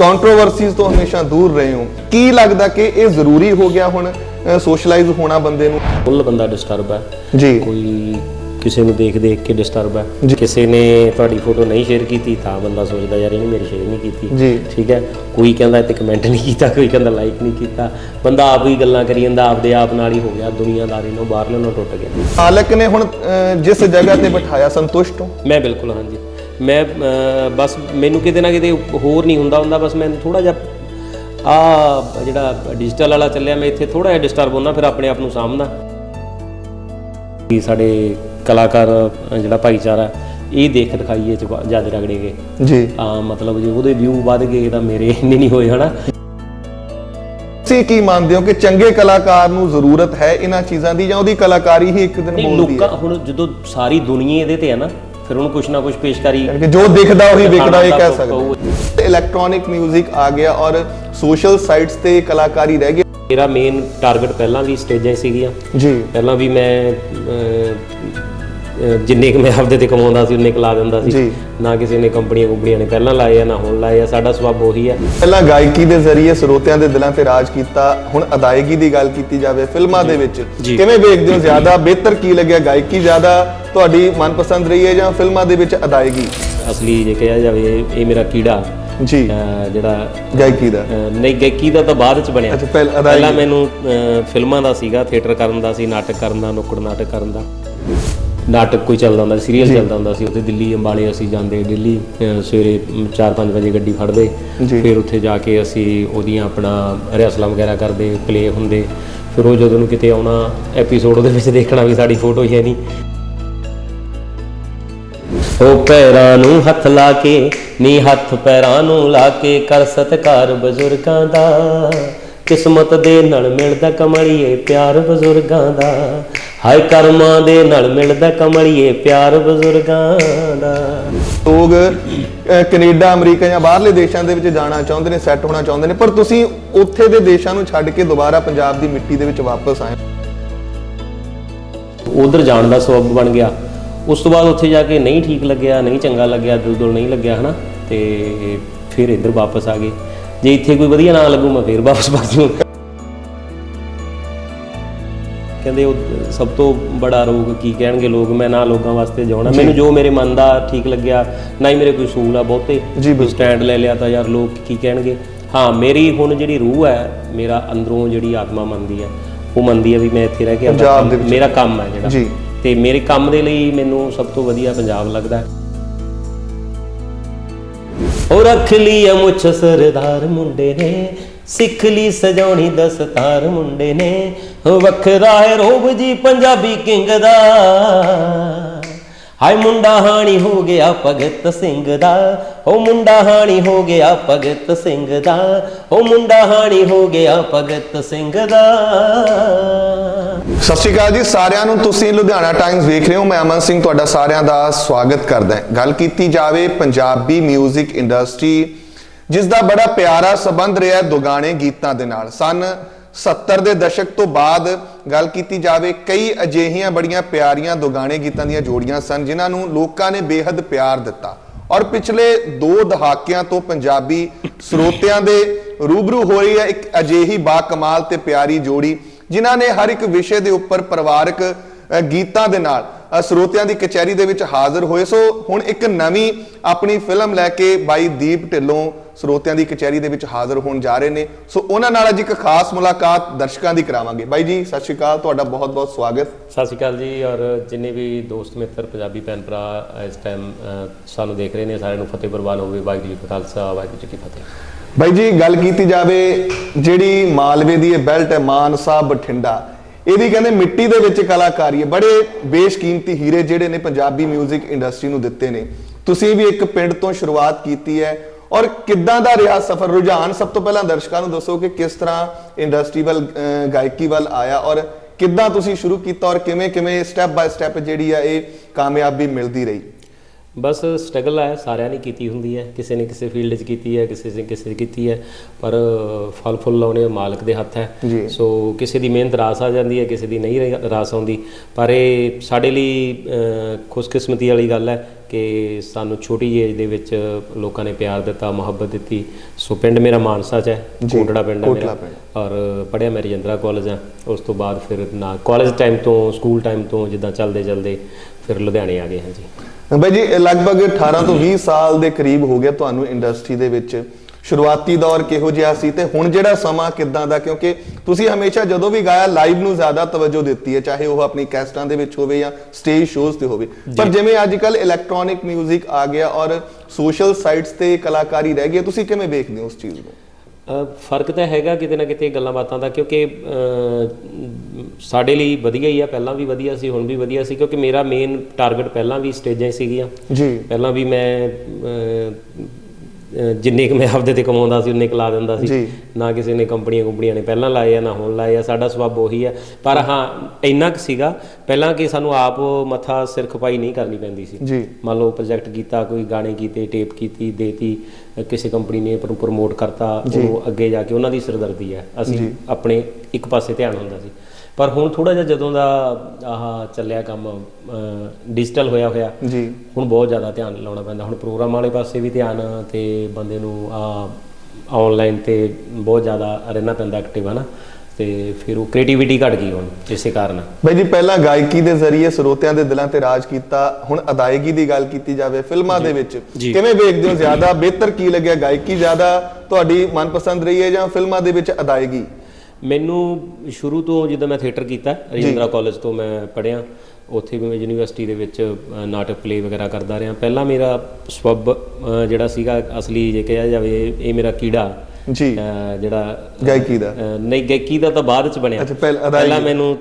Controversies ਤੋਂ ਹਮੇਸ਼ਾ ਦੂਰ ਰਹੇ ਹੋ। ਕੀ ਲੱਗਦਾ ਕਿ ਇਹ ਜ਼ਰੂਰੀ ਹੋ ਗਿਆ ਹੁਣ ਸੋਸ਼ਲਾਈਜ਼ ਹੋਣਾ ਬੰਦੇ ਨੂੰ? ਫੁੱਲ ਬੰਦਾ ਡਿਸਟਰਬ ਹੈ। ਜੀ। ਕੋਈ ਕਿਸੇ ਨੂੰ ਦੇਖ ਦੇਖ ਕੇ ਡਿਸਟਰਬ ਹੈ। ਕਿਸੇ ਨੇ ਤੁਹਾਡੀ ਫੋਟੋ ਨਹੀਂ ਸ਼ੇਅਰ ਕੀਤੀ ਤਾਂ ਬੰਦਾ ਸੋਚਦਾ ਯਾਰ ਇਹਨੇ ਮੇਰੀ ਸ਼ੇਅਰ ਨਹੀਂ ਕੀਤੀ। ਜੀ। ਠੀਕ ਹੈ? ਕੋਈ ਕਹਿੰਦਾ ਇੱਥੇ ਕਮੈਂਟ ਨਹੀਂ ਕੀਤਾ ਕੋਈ ਕਹਿੰਦਾ ਲਾਈਕ ਨਹੀਂ ਕੀਤਾ। ਬੰਦਾ ਆਪ ਹੀ ਗੱਲਾਂ ਕਰੀ ਜਾਂਦਾ ਆਪਦੇ ਆਪ ਨਾਲ ਹੀ ਹੋ ਗਿਆ। ਦੁਨੀਆਦਾਰੀ ਨੂੰ ਬਾਹਰਲੇ ਨੂੰ ਟੁੱਟ ਗਿਆ। ਮਾਲਕ ਨੇ ਹੁਣ ਜਿਸ ਜਗ੍ਹਾ ਤੇ ਬਿਠਾਇਆ ਸੰਤੁਸ਼ਟ ਹੋ? ਮੈਂ ਬਿਲਕੁਲ ਹਾਂਜੀ। ਮੈਂ ਬਸ ਮੈਨੂੰ ਕਿਤੇ ਨਾ ਕਿਤੇ ਹੋਰ ਨਹੀਂ ਹੁੰਦਾ ਹੁੰਦਾ ਬਸ ਮੈਨੂੰ ਥੋੜਾ ਜਿਹਾ ਆ ਜਿਹੜਾ ਡਿਜੀਟਲ ਵਾਲਾ ਚੱਲਿਆ ਮੈਂ ਇੱਥੇ ਥੋੜਾ ਜਿਹਾ ਡਿਸਟਰਬ ਹੁੰਦਾ ਫਿਰ ਆਪਣੇ ਆਪ ਨੂੰ ਸਾਂਭਦਾ। ਕਿ ਸਾਡੇ ਕਲਾਕਾਰ ਜਿਹੜਾ ਭਾਈਚਾਰਾ ਇਹ ਦੇਖ ਦਿਖਾਈਏ ਚ ਜ਼ਿਆਦਾ ਰਗੜੇ ਗਏ ਜੀ। ਆ ਮਤਲਬ ਜੇ ਉਹਦੇ ਵਿਊ ਵੱਧ ਗਏ ਤਾਂ ਮੇਰੇ ਇੰਨੇ ਨਹੀਂ ਹੋਏ ਹਨਾ। ਤੁਸੀਂ ਕੀ ਮੰਨਦੇ ਹੋ ਕਿ ਚੰਗੇ ਕਲਾਕਾਰ ਨੂੰ ਜ਼ਰੂਰਤ ਹੈ ਇਹਨਾਂ ਚੀਜ਼ਾਂ ਦੀ ਜਾਂ ਉਹਦੀ ਕਲਾਕਾਰੀ ਹੀ ਇੱਕ ਦਿਨ ਬੋਲਦੀ ਹੈ? ਲੋਕਾਂ ਹੁਣ ਜਦੋਂ ਸਾਰੀ ਦੁਨੀਆ ਇਹਦੇ ਤੇ ਹੈ ਨਾ ਫਿਰ ਉਹਨੂੰ ਕੁਛ ਨਾ ਕੁਛ ਪੇਸ਼ਕਾਰੀ ਕਿ ਜੋ ਦਿਖਦਾ ਉਹੀ ਵਿਕਦਾ ਇਹ ਕਹਿ ਸਕਦੇ ਇਲੈਕਟ੍ਰੋਨਿਕ 뮤직 ਆ ਗਿਆ ਔਰ ਸੋਸ਼ਲ ਸਾਈਟਸ ਤੇ ਕਲਾਕਾਰੀ ਰਹਿ ਗਈ। ਮੇਰਾ ਮੇਨ ਟਾਰਗੇਟ ਪਹਿਲਾਂ ਵੀ ਸਟੇਜਾਂ ਸੀਗੀਆਂ। ਜੀ। ਪਹਿਲਾਂ ਵੀ ਮੈਂ ਜਿੰਨੇ ਕੁ ਮੈਂ ਆਪਦੇ ਤੇ ਕਮਾਉਂਦਾ ਸੀ ਉਨੇ ਕੁ ਲਾ ਦਿੰਦਾ ਸੀ। ਨਾ ਕਿਸੇ ਨੇ ਕੰਪਨੀਆਂ ਕੁੰਪਨੀਆਂ ਨੇ ਪਹਿਲਾਂ ਲਾਏ ਆ ਨਾ ਹੁਣ ਲਾਏ ਆ। ਸਾਡਾ ਸਵਾਬ ਉਹੀ ਹੈ ਪਹਿਲਾਂ ਗਾਇਕੀ ਦੇ ਜ਼ਰੀਏ ਸਰੋਤਿਆਂ ਦੇ ਦਿਲਾਂ ਤੇ ਰਾਜ ਕੀਤਾ ਹੁਣ ਅਦਾਇਗੀ ਦੀ ਗੱਲ ਕੀਤੀ ਜਾਵੇ ਫਿਲਮਾਂ ਦੇ ਵਿੱਚ। ਕਿਵੇਂ ਵੇਖਦੇ ਹੋ ਜ਼ਿਆਦਾ ਬਿਹਤਰ ਕੀ ਲੱਗਿਆ ਗਾਇਕੀ ਜ਼ਿਆਦਾ? ਤੁਹਾਡੀ ਮਨਪਸੰਦ ਰਹੀ ਹੈ ਜਾਂ ਫਿਲਮਾਂ ਦੇ ਵਿੱਚ ਅਦਾਇਗੀ? ਅਸਲੀ ਜੇ ਕਿਹਾ ਜਾਵੇ ਇਹ ਮੇਰਾ ਕੀੜਾ। ਜੀ। ਜਿਹੜਾ ਗਾਇਕੀ ਦਾ। ਨਹੀਂ ਗਾਇਕੀ ਦਾ ਤਾਂ ਬਾਅਦ ਚ ਬਣਿਆ। ਪਹਿਲ- ਮੈਨੂੰ ਫਿਲਮਾਂ ਦਾ ਸੀਗਾ ਥੀਏਟਰ ਕਰਨ ਦਾ ਸੀ ਨਾਟਕ ਕਰਨ ਦਾ ਨੁੱਕੜ ਨਾਟਕ ਕਰਨ ਦਾ। ਨਾਟਕ ਕੋਈ ਚੱਲਦਾ ਹੁੰਦਾ ਸੀਰੀਅਲ ਚੱਲਦਾ ਹੁੰਦਾ ਸੀ। ਉੱਥੇ ਦਿੱਲੀ ਅੰਬਾਲੇ ਅਸੀਂ ਜਾਂਦੇ ਦਿੱਲੀ ਸਵੇਰੇ 4-5 ਵਜੇ ਗੱਡੀ ਫੜਦੇ। ਫਿਰ ਉੱਥੇ ਜਾ ਕੇ ਅਸੀਂ ਉਹਦੀਆਂ ਆਪਣਾ ਰਿਹਰਸਲਾਂ ਵਗੈਰਾ ਕਰਦੇ ਪਲੇ ਹੁੰਦੇ। ਫਿਰ ਉਹ ਜਦੋਂ ਨੂੰ ਕਿਤੇ ਆਉਣਾ ਐਪੀਸੋਡ ਉਹਦੇ ਵਿੱਚ ਦੇਖਣਾ ਵੀ ਸਾਡੀ ਫੋਟੋ ਹੀ ਹੈ ਨਹੀਂ। ਉਹ ਪੈਰਾਂ ਨੂੰ ਹੱਥ ਲਾ ਕੇ ਨੀ ਹੱਥ ਪੈਰਾਂ ਨੂੰ ਲਾ ਕੇ ਕਰ ਸਤਕਾਰ ਬਜ਼ੁਰਗਾਂ ਦਾ। ਕਿਸਮਤ ਦੇ ਨਾਲ ਮਿਲਦਾ ਕਮਲੀਏ ਪਿਆਰ ਬਜ਼ੁਰਗਾਂ ਦਾ। ਹਾਏ ਕਰਮਾਂ ਦੇ ਨਾਲ ਮਿਲਦਾ ਕਮਲੀਏ ਪਿਆਰ ਬਜ਼ੁਰਗਾਂ ਦਾ। ਲੋਕ ਅਹ, ਕੈਨੇਡਾ ਅਮਰੀਕਾ ਜਾਂ ਬਾਹਰਲੇ ਦੇਸ਼ਾਂ ਦੇ ਵਿੱਚ ਜਾਣਾ ਚਾਹੁੰਦੇ ਨੇ ਸੈੱਟ ਹੋਣਾ ਚਾਹੁੰਦੇ ਨੇ ਪਰ ਤੁਸੀਂ ਉੱਥੇ ਦੇ ਦੇਸ਼ਾਂ ਨੂੰ ਛੱਡ ਕੇ ਦੁਬਾਰਾ ਪੰਜਾਬ ਦੀ ਮਿੱਟੀ ਦੇ ਵਿੱਚ ਵਾਪਸ ਆਏ ਉਧਰ ਜਾਣ ਦਾ ਸਬਬ ਬਣ ਗਿਆ। ਉਸ ਤੋਂ ਬਾਅਦ ਉੱਥੇ ਜਾ ਕੇ ਨਹੀਂ ਠੀਕ ਲੱਗਿਆ ਨਹੀਂ ਚੰਗਾ ਲੱਗਿਆ ਦਿਲ ਦੁਲ ਨਹੀਂ ਲੱਗਿਆ ਹਨਾ? ਤੇ ਫਿਰ ਇੱਧਰ ਵਾਪਸ ਆ ਗਏ। ਜੇ ਇੱਥੇ ਕੋਈ ਵਧੀਆ ਨਾ ਲੱਗੂ ਮੈਂ ਫਿਰ ਵਾਪਸ ਭੱਜ ਜੂ ਕਹਿੰਦੇ ਉਹ ਸਭ ਤੋਂ ਬੜਾ ਰੋਗ ਕੀ ਕਹਿਣਗੇ ਲੋਕ ਮੈਂ ਨਾ ਲੋਕਾਂ ਵਾਸਤੇ ਜਾਉਣਾ। ਮੈਨੂੰ ਜੋ ਮੇਰੇ ਮਨ ਦਾ ਠੀਕ ਲੱਗਿਆ ਨਾ ਹੀ ਮੇਰੇ ਕੋਈ ਸੂਲ ਆ ਬਹੁਤੇ। ਸਟੈਂਡ ਲੈ ਲਿਆ ਤਾਂ ਯਾਰ ਲੋਕ ਕੀ ਕਹਿਣਗੇ? ਹਾਂ ਮੇਰੀ ਹੁਣ ਜਿਹੜੀ ਰੂਹ ਹੈ ਮੇਰਾ ਅੰਦਰੋਂ ਜਿਹੜੀ ਆਤਮਾ ਮੰਨਦੀ ਹੈ ਉਹ ਮੰਨਦੀ ਹੈ ਵੀ ਮੈਂ ਇੱਥੇ ਰਹਿ ਕੇ। ਮੇਰਾ ਕੰਮ ਹੈ ਜਿਹੜਾ। ਤੇ ਮੇਰੇ ਕੰਮ ਦੇ ਲਈ ਮੈਨੂੰ ਸਭ ਤੋਂ ਵਧੀਆ ਪੰਜਾਬ ਲੱਗਦਾ ਹੈ। ਉਹ ਰੱਖ ਲਈ ਮੁੱਛ ਸਰਦਾਰ ਮੁੰਡੇ ਨੇ, ਸਿੱਖ ਲਈ ਸਜਾਉਣੀ ਦਸਤਾਰ ਮੁੰਡੇ ਨੇ। ਉਹ ਵੱਖਰਾ ਹੈ ਰੋਬ ਜੀ ਪੰਜਾਬੀ ਕਿੰਗ ਦਾ। ਹਾਏ ਮੁੰਡਾ ਹਾਣੀ ਹੋ ਗਿਆ ਭਗਤ ਸਿੰਘ ਦਾ। ਉਹ ਮੁੰਡਾ ਹਾਣੀ ਹੋ ਗਿਆ ਭਗਤ ਸਿੰਘ ਦਾ। ਉਹ ਮੁੰਡਾ ਹਾਣੀ ਹੋ ਗਿਆ ਭਗਤ ਸਿੰਘ ਦਾ। ਸਤਿ ਸ਼੍ਰੀ ਅਕਾਲ ਜੀ, ਸਾਰਿਆਂ ਨੂੰ ਤੁਸੀਂ ਲੁਧਿਆਣਾ ਟਾਈਮਸ ਵੇਖ ਰਹੇ ਹੋ। ਮੈਂ ਅਮਨ ਸਿੰਘ ਤੁਹਾਡਾ ਸਾਰਿਆਂ ਦਾ ਸਵਾਗਤ ਕਰਦਾ ਹਾਂ। ਗੱਲ ਕੀਤੀ ਜਾਵੇ ਪੰਜਾਬੀ 뮤직 ਇੰਡਸਟਰੀ ਜਿਸ ਦਾ ਬੜਾ ਪਿਆਰਾ ਸਬੰਧ ਰਿਹਾ ਦੁਗਾਣੇ ਗੀਤਾਂ ਦੇ ਨਾਲ। ਸਨ 70 ਦੇ ਦਸ਼ਕ ਤੋਂ ਬਾਅਦ ਗੱਲ ਕੀਤੀ ਜਾਵੇ, ਕਈ ਅਜਿਹੀਆਂ ਬੜੀਆਂ ਪਿਆਰੀਆਂ ਦੁਗਾਣੇ ਗੀਤਾਂ ਦੀਆਂ ਜੋੜੀਆਂ ਸਨ, ਜਿਨ੍ਹਾਂ ਨੂੰ ਲੋਕਾਂ ਨੇ ਬੇਹੱਦ ਪਿਆਰ ਦਿੱਤਾ। ਔਰ ਪਿਛਲੇ 2 ਦਹਾਕਿਆਂ ਤੋਂ ਪੰਜਾਬੀ ਸਰੋਤਿਆਂ ਦੇ ਰੂਬਰੂ ਹੋ ਰਹੀ ਹੈ ਇੱਕ ਅਜਿਹੀ ਬਾ ਕਮਾਲ ਤੇ ਪਿਆਰੀ ਜੋੜੀ। ਜਿਨ੍ਹਾਂ ਨੇ ਹਰ ਇੱਕ ਵਿਸ਼ੇ ਦੇ ਉੱਪਰ ਪਰਿਵਾਰਕ ਗੀਤਾਂ ਦੇ ਨਾਲ ਸਰੋਤਿਆਂ ਦੀ ਕਚਹਿਰੀ ਦੇ ਵਿੱਚ ਹਾਜ਼ਰ ਹੋਏ। ਸੋ ਹੁਣ ਇੱਕ ਨਵੀਂ ਆਪਣੀ ਫਿਲਮ ਲੈ ਕੇ ਬਾਈ ਦੀਪ ਢਿੱਲੋਂ ਸਰੋਤਿਆਂ ਦੀ ਕਚਹਿਰੀ ਦੇ ਵਿੱਚ ਹਾਜ਼ਰ ਹੋਣ ਜਾ ਰਹੇ ਨੇ। ਸੋ ਉਹਨਾਂ ਨਾਲ ਅੱਜ ਇੱਕ ਖਾਸ ਮੁਲਾਕਾਤ ਦਰਸ਼ਕਾਂ ਦੀ ਕਰਾਵਾਂਗੇ। ਬਾਈ ਜੀ, ਸਤਿ ਸ਼੍ਰੀ ਅਕਾਲ। ਤੁਹਾਡਾ ਬਹੁਤ ਬਹੁਤ ਸਵਾਗਤ। ਸਤਿ ਸ਼੍ਰੀ ਅਕਾਲ ਜੀ। ਔਰ ਜਿੰਨੇ ਵੀ ਦੋਸਤ, ਮਿੱਤਰ, ਪੰਜਾਬੀ ਭੈਣ ਭਰਾ ਇਸ ਟਾਈਮ ਸਾਨੂੰ ਦੇਖ ਰਹੇ ਨੇ, ਸਾਰਿਆਂ ਨੂੰ ਫਤਿਹ ਪ੍ਰਵਾਨ ਹੋਵੇ ਵਾਹਿਗੁਰੂ ਜੀ ਕਾ ਖਾਲਸਾ, ਵਾਹਿਗੁਰੂ ਜੀ ਕੀ ਫਤਿਹ। ਬਾਈ ਜੀ, ਗੱਲ ਕੀਤੀ ਜਾਵੇ, ਜਿਹੜੀ ਮਾਲਵੇ ਦੀ ਇਹ ਬੈਲਟ ਹੈ ਮਾਨਸਾ ਬਠਿੰਡਾ ਇਹਦੀ ਕਹਿੰਦੇ ਮਿੱਟੀ ਦੇ ਵਿੱਚ ਕਲਾਕਾਰੀ ਹੈ। ਬੜੇ ਬੇਸ਼ਕੀਮਤੀ ਹੀਰੇ ਜਿਹੜੇ ਨੇ ਪੰਜਾਬੀ 뮤직 ਇੰਡਸਟਰੀ ਨੂੰ ਦਿੱਤੇ ਨੇ। ਤੁਸੀਂ ਵੀ ਇੱਕ ਪਿੰਡ ਤੋਂ ਸ਼ੁਰੂਆਤ ਕੀਤੀ ਹੈ ਔਰ ਕਿੱਦਾਂ ਦਾ ਰਿਹਾ ਸਫ਼ਰ? ਰੁਝਾਨ ਸਭ ਤੋਂ ਪਹਿਲਾਂ ਦਰਸ਼ਕਾਂ ਨੂੰ ਦੱਸੋ ਕਿ ਕਿਸ ਤਰ੍ਹਾਂ ਇੰਡਸਟਰੀ ਵੱਲ ਗਾਇਕੀ ਵੱਲ ਆਇਆ ਔਰ ਕਿੱਦਾਂ ਤੁਸੀਂ ਸ਼ੁਰੂ ਕੀਤਾ ਔਰ ਕਿਵੇਂ ਕਿਵੇਂ ਸਟੈਪ ਬਾਏ ਸਟੈਪ ਜਿਹੜੀ ਆ ਇਹ ਕਾਮਯਾਬੀ ਮਿਲਦੀ ਰਹੀ? ਬਸ ਸਟਰਗਲ ਹੈ ਸਾਰਿਆਂ ਨੇ ਕੀਤੀ ਹੁੰਦੀ ਹੈ। ਕਿਸੇ ਨੇ ਕਿਸੇ ਫੀਲਡ 'ਚ ਕੀਤੀ ਹੈ ਕਿਸੇ ਨੇ ਕਿਸੇ 'ਚ ਕੀਤੀ ਹੈ ਪਰ ਫਲ ਫੁੱਲ ਲਾਉਣੇ ਮਾਲਕ ਦੇ ਹੱਥ ਹੈ। ਸੋ ਕਿਸੇ ਦੀ ਮਿਹਨਤ ਰਾਸ ਆ ਜਾਂਦੀ ਹੈ ਕਿਸੇ ਦੀ ਨਹੀਂ ਰਾਸ ਆਉਂਦੀ। ਪਰ ਇਹ ਸਾਡੇ ਲਈ ਖੁਸ਼ਕਿਸਮਤੀ ਵਾਲੀ ਗੱਲ ਹੈ ਕਿ ਸਾਨੂੰ ਛੋਟੀ ਏਜ ਦੇ ਵਿੱਚ ਲੋਕਾਂ ਨੇ ਪਿਆਰ ਦਿੱਤਾ ਮੁਹੱਬਤ ਦਿੱਤੀ। ਸੋ ਪਿੰਡ ਮੇਰਾ ਮਾਨਸਾ 'ਚ ਹੈ ਕੋਟੜਾ ਪਿੰਡ ਹੈ ਮੇਰਾ। ਔਰ ਪੜਿਆ ਮੈਂ ਰਜਿੰਦਰਾ ਕਾਲਜ ਆ ਉਸ ਤੋਂ ਬਾਅਦ ਫਿਰ ਨਾ ਕਾਲਜ ਟਾਈਮ ਤੋਂ ਸਕੂਲ ਟਾਈਮ ਤੋਂ ਜਿੱਦਾਂ ਚੱਲਦੇ ਚੱਲਦੇ ਫਿਰ ਲੁਧਿਆਣੇ ਆ ਗਏ ਹਾਂ ਜੀ। ਬਾਈ ਜੀ ਲਗਭਗ 18 ਤੋਂ 20 ਸਾਲ ਦੇ ਕਰੀਬ ਹੋ ਗਿਆ ਤੁਹਾਨੂੰ ਇੰਡਸਟਰੀ ਦੇ ਵਿੱਚ। ਸ਼ੁਰੂਆਤੀ ਦੌਰ ਕਿਹੋ ਜਿਹਾ ਸੀ ਤੇ ਹੁਣ ਜਿਹੜਾ ਸਮਾਂ ਕਿੱਦਾਂ ਦਾ? ਕਿਉਂਕਿ ਤੁਸੀਂ ਹਮੇਸ਼ਾ ਜਦੋਂ ਵੀ ਗਾਇਆ ਲਾਈਵ ਨੂੰ ਜ਼ਿਆਦਾ ਤਵੱਜੋ ਦਿੱਤੀ ਹੈ ਚਾਹੇ ਉਹ ਆਪਣੀ ਕੈਸਟਾਂ ਦੇ ਵਿੱਚ ਹੋਵੇ ਜਾਂ ਸਟੇਜ ਸ਼ੋਜ਼ ਤੇ ਹੋਵੇ। ਪਰ ਜਿਵੇਂ ਅੱਜ ਕੱਲ ਇਲੈਕਟ੍ਰੋਨਿਕ 뮤직 ਆ ਗਿਆ ਔਰ ਸੋਸ਼ਲ ਸਾਈਟਸ ਤੇ ਕਲਾਕਾਰੀ ਰਹਿ ਗਈ ਤੁਸੀਂ ਕਿਵੇਂ ਵੇਖਦੇ ਹੋ ਉਸ ਚੀਜ਼ ਨੂੰ? ਫ਼ਰਕ ਤਾਂ ਹੈਗਾ ਕਿਤੇ ਨਾ ਕਿਤੇ ਗੱਲਾਂ ਬਾਤਾਂ ਦਾ ਕਿਉਂਕਿ ਸਾਡੇ ਲਈ ਵਧੀਆ ਹੀ ਆ ਪਹਿਲਾਂ ਵੀ ਵਧੀਆ ਸੀ ਹੁਣ ਵੀ ਵਧੀਆ ਸੀ ਕਿਉਂਕਿ ਮੇਰਾ ਮੇਨ ਟਾਰਗੇਟ ਪਹਿਲਾਂ ਵੀ ਸਟੇਜਾਂ ਸੀਗੀਆਂ। ਜੀ। ਪਹਿਲਾਂ ਵੀ ਮੈਂ ਜਿੰਨੇ ਕੁ ਮੈਂ ਆਪਦੇ ਤੇ ਕਮਾਉਂਦਾ ਸੀ ਉਨੇ ਕੁ ਲਾ ਦਿੰਦਾ ਸੀ। ਨਾ ਕਿਸੇ ਨੇ ਕੰਪਨੀਆਂ ਕੰਪਨੀਆਂ ਨੇ ਪਹਿਲਾਂ ਲਾਏ ਆ ਨਾ ਹੁਣ ਲਾਏ ਆ ਸਾਡਾ ਸਬਬ ਉਹੀ ਹੈ ਪਰ ਹਾਂ ਇੰਨਾ ਕੁ ਸੀਗਾ ਪਹਿਲਾਂ ਕਿ ਸਾਨੂੰ ਆਪ ਮੱਥਾ ਸਿਰ ਖਪਾਈ ਨਹੀਂ ਕਰਨੀ ਪੈਂਦੀ ਸੀ। ਮੰਨ ਲਓ ਪ੍ਰੋਜੈਕਟ ਕੀਤਾ ਕੋਈ ਗਾਣੇ ਕੀਤੇ ਟੇਪ ਕੀਤੀ ਦੇਤੀ ਕਿਸੇ ਕੰਪਨੀ ਨੇ ਪ੍ਰਮੋਟ ਕਰਤਾ ਉਹ ਅੱਗੇ ਜਾ ਕੇ ਉਹਨਾਂ ਦੀ ਸਿਰਦਰਦੀ ਹੈ ਅਸੀਂ ਆਪਣੇ ਇੱਕ ਪਾਸੇ ਧਿਆਨ ਹੁੰਦਾ ਸੀ। ਪਰ ਹੁਣ ਥੋੜਾ ਜਿਹਾ ਜਦੋਂ ਦਾ ਆਹ ਚੱਲਿਆ ਕੰਮ ਡਿਜੀਟਲ ਹੋਇਆ ਹੋਇਆ ਜੀ। ਹੁਣ ਬਹੁਤ ਜ਼ਿਆਦਾ ਧਿਆਨ ਲਾਉਣਾ ਪੈਂਦਾ। ਹੁਣ ਪ੍ਰੋਗਰਾਮ ਵਾਲੇ ਪਾਸੇ ਵੀ ਧਿਆਨ ਤੇ ਬੰਦੇ ਨੂੰ ਆ ਆਨਲਾਈਨ ਤੇ ਬਹੁਤ ਜ਼ਿਆਦਾ ਰਹਿਣਾ ਪੈਂਦਾ ਐਕਟਿਵ ਹਨਾ? ਤੇ ਫਿਰ ਉਹ ਕ੍ਰੀਏਟੀਵਿਟੀ ਘਟ ਗਈ ਹੁਣ ਇਸੇ ਕਾਰਨ। ਬਾਈ ਜੀ ਪਹਿਲਾਂ ਗਾਇਕੀ ਦੇ ਜ਼ਰੀਏ ਸਰੋਤਿਆਂ ਦੇ ਦਿਲਾਂ ਤੇ ਰਾਜ ਕੀਤਾ ਹੁਣ ਅਦਾਇਗੀ ਦੀ ਗੱਲ ਕੀਤੀ ਜਾਵੇ ਫਿਲਮਾਂ ਦੇ ਵਿੱਚ। ਕਿਵੇਂ ਵੇਖਦੇ ਹੋ ਜ਼ਿਆਦਾ? ਬਿਹਤਰ ਕੀ ਲੱਗਿਆ ਗਾਇਕੀ ਜ਼ਿਆਦਾ ਤੁਹਾਡੀ ਮਨਪਸੰਦ ਰਹੀ ਹੈ ਜਾਂ ਫਿਲਮਾਂ ਦੇ ਵਿੱਚ ਅਦਾਇਗੀ? ਮੈਨੂੰ ਸ਼ੁਰੂ ਤੋਂ ਜਦੋਂ ਮੈਂ ਥੀਏਟਰ ਕੀਤਾ ਰਜਿੰਦਰਾ ਕਾਲਜ ਤੋਂ ਮੈਂ ਪੜ੍ਹਿਆ ਉੱਥੇ ਵੀ ਮੈਂ ਯੂਨੀਵਰਸਿਟੀ ਦੇ ਵਿੱਚ ਨਾਟਕ ਪਲੇ ਵਗੈਰਾ ਕਰਦਾ ਰਿਹਾ। ਪਹਿਲਾਂ ਮੇਰਾ ਸਬਬ ਅ, ਜਿਹੜਾ ਸੀਗਾ ਅਸਲੀ ਜੇ ਕਿਹਾ ਜਾਵੇ ਇਹ ਮੇਰਾ ਕੀੜਾ। ਜੀ। ਜਿਹੜਾ ਗਾਇਕੀ ਦਾ। ਨਹੀਂ ਗਾਇਕੀ ਦਾ ਤਾਂ ਬਾਅਦ ਚ ਬਣਿਆ। ਪਹਿਲ ਮੈਨੂੰ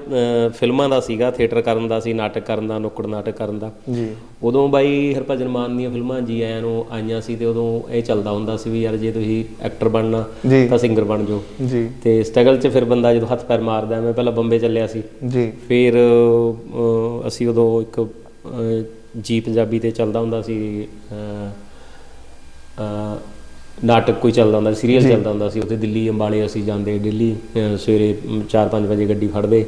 ਫਿਲਮਾਂ ਦਾ ਸੀਗਾ ਥੀਏਟਰ ਕਰਨ ਦਾ ਸੀ ਨਾਟਕ ਕਰਨ ਦਾ ਨੁੱਕੜ ਨਾਟਕ ਕਰਨ ਦਾ। ਜੀ। ਉਦੋਂ ਬਾਈ ਹਰਭਜਨ ਮਾਨ ਦੀਆਂ ਫਿਲਮਾਂ ਜੀ ਆਇਆਂ ਨੂੰ ਆਈਆਂ ਸੀ ਤੇ ਉਦੋਂ ਇਹ ਚੱਲਦਾ ਹੁੰਦਾ ਸੀ ਵੀ ਯਾਰ ਜੇ ਤੁਸੀਂ ਐਕਟਰ ਬਣਨਾ ਤਾਂ ਸਿੰਗਰ ਬਣ ਜਾਓ। ਜੀ। ਤੇ ਸਟਰਗਲ 'ਚ ਫਿਰ ਬੰਦਾ ਜਦੋਂ ਹੱਥ ਪੈਰ ਮਾਰਦਾ ਮੈਂ ਪਹਿਲਾਂ ਬੰਬੇ ਚੱਲਿਆ ਸੀ। ਜੀ। ਫਿਰ ਅਸੀਂ ਉਦੋਂ ਇੱਕ ਜੀ ਪੰਜਾਬੀ ਤੇ ਚੱਲਦਾ ਹੁੰਦਾ ਸੀ ਨਾਟਕ ਕੋਈ ਚੱਲਦਾ ਹੁੰਦਾ ਸੀ ਸੀਰੀਅਲ ਚੱਲਦਾ ਹੁੰਦਾ ਸੀ। ਉੱਥੇ ਦਿੱਲੀ ਅੰਬਾਲੇ ਅਸੀਂ ਜਾਂਦੇ ਅਹ, ਸਵੇਰੇ 4-5 ਵਜੇ ਗੱਡੀ ਫੜਦੇ।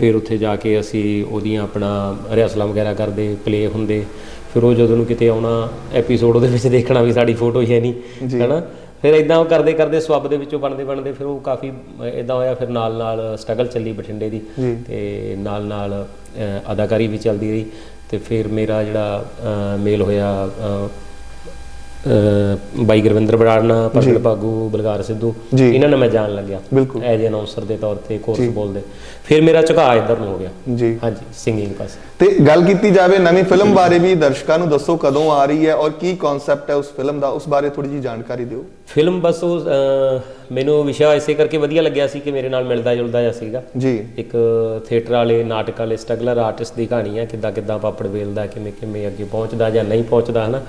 ਫਿਰ ਉੱਥੇ ਜਾ ਕੇ ਅਸੀਂ ਉਹਦੀਆਂ ਆਪਣਾ ਰਿਹਰਸਲਾਂ ਵਗੈਰਾ ਕਰਦੇ ਪਲੇ ਹੁੰਦੇ। ਫਿਰ ਉਹ ਜਦੋਂ ਨੂੰ ਕਿਤੇ ਆਉਣਾ ਐਪੀਸੋਡ ਉਹਦੇ ਵਿੱਚ ਦੇਖਣਾ ਵੀ ਸਾਡੀ ਫੋਟੋ ਹੀ ਹੈ ਨਹੀਂ ਹੈਨਾ? ਫਿਰ ਇਦਾਂ ਕਰਦੇ ਕਰਦੇ ਸਵੱਬ ਦੇ ਵਿੱਚੋਂ ਬਣਦੇ ਬਣਦੇ ਫਿਰ ਉਹ ਕਾਫੀ ਇਦਾਂ ਹੋਇਆ ਫਿਰ ਨਾਲ ਨਾਲ ਸਟਰਗਲ ਚੱਲੀ ਬਠਿੰਡੇ ਦੀ। ਤੇ ਨਾਲ ਨਾਲ ਅਦਾਕਾਰੀ ਵੀ ਚੱਲਦੀ ਰਹੀ। ਤੇ ਫਿਰ ਮੇਰਾ ਜਿਹੜਾ ਮੇਲ ਹੋਇਆ ਬਾਈ ਗੁਰਵਿੰਦਰ ਬਰਾੜਨਾ ਪ੍ਰਗਟ ਭਾਗੂ ਬਲਕਾਰ ਸਿੱਧੂ। ਇਹਨਾਂ ਨਾਲ ਮੈਂ ਜਾਣ ਲੱਗਿਆ। ਐਜ ਅਨਾਉਂਸਰ ਦੇ ਤੌਰ ਤੇ ਕੋਰਸ ਬੋਲਦੇ। ਫਿਰ ਮੇਰਾ ਝੁਕਾਅ ਇੱਧਰ ਨੂੰ ਹੋ ਗਿਆ। ਜੀ। ਹਾਂਜੀ ਸਿੰਗਿੰਗ ਪਾਸੇ ਤੇ ਗੱਲ ਕੀਤੀ ਜਾਵੇ ਨਵੀਂ ਫਿਲਮ ਬਾਰੇ ਵੀ ਦਰਸ਼ਕਾਂ ਨੂੰ ਦੱਸੋ ਕਦੋਂ ਆ ਰਹੀ ਹੈ ਔਰ ਕੀ ਕਨਸੈਪਟ ਹੈ ਉਸ ਫਿਲਮ ਦਾ ਉਸ ਬਾਰੇ ਥੋੜੀ ਜੀ ਜਾਣਕਾਰੀ ਦਿਓ। ਫਿਲਮ ਬਸ ਉਹ ਮੈਨੂੰ ਵਿਸ਼ਾ ਇਸੇ ਕਰਕੇ ਵਧੀਆ ਲੱਗਿਆ ਸੀ ਕਿ ਮੇਰੇ ਨਾਲ ਮਿਲਦਾ ਜੁਲਦਾ ਜਿਹਾ ਸੀਗਾ। ਜੀ। ਇੱਕ ਥੀਏਟਰ ਵਾਲੇ ਨਾਟਕ ਵਾਲੇ ਸਟਰਗਲਰ ਆਰਟਿਸਟ ਦੀ ਕਹਾਣੀ ਹੈ ਕਿੱਦਾਂ ਕਿੱਦਾਂ ਪਾਪੜ ਵੇਲਦਾ ਕਿਵੇਂ ਕਿਵੇਂ ਅੱਗੇ ਪਹੁੰਚਦਾ ਜਾਂ ਨਹੀਂ ਪਹੁੰਚਦਾ ਹਨਾ।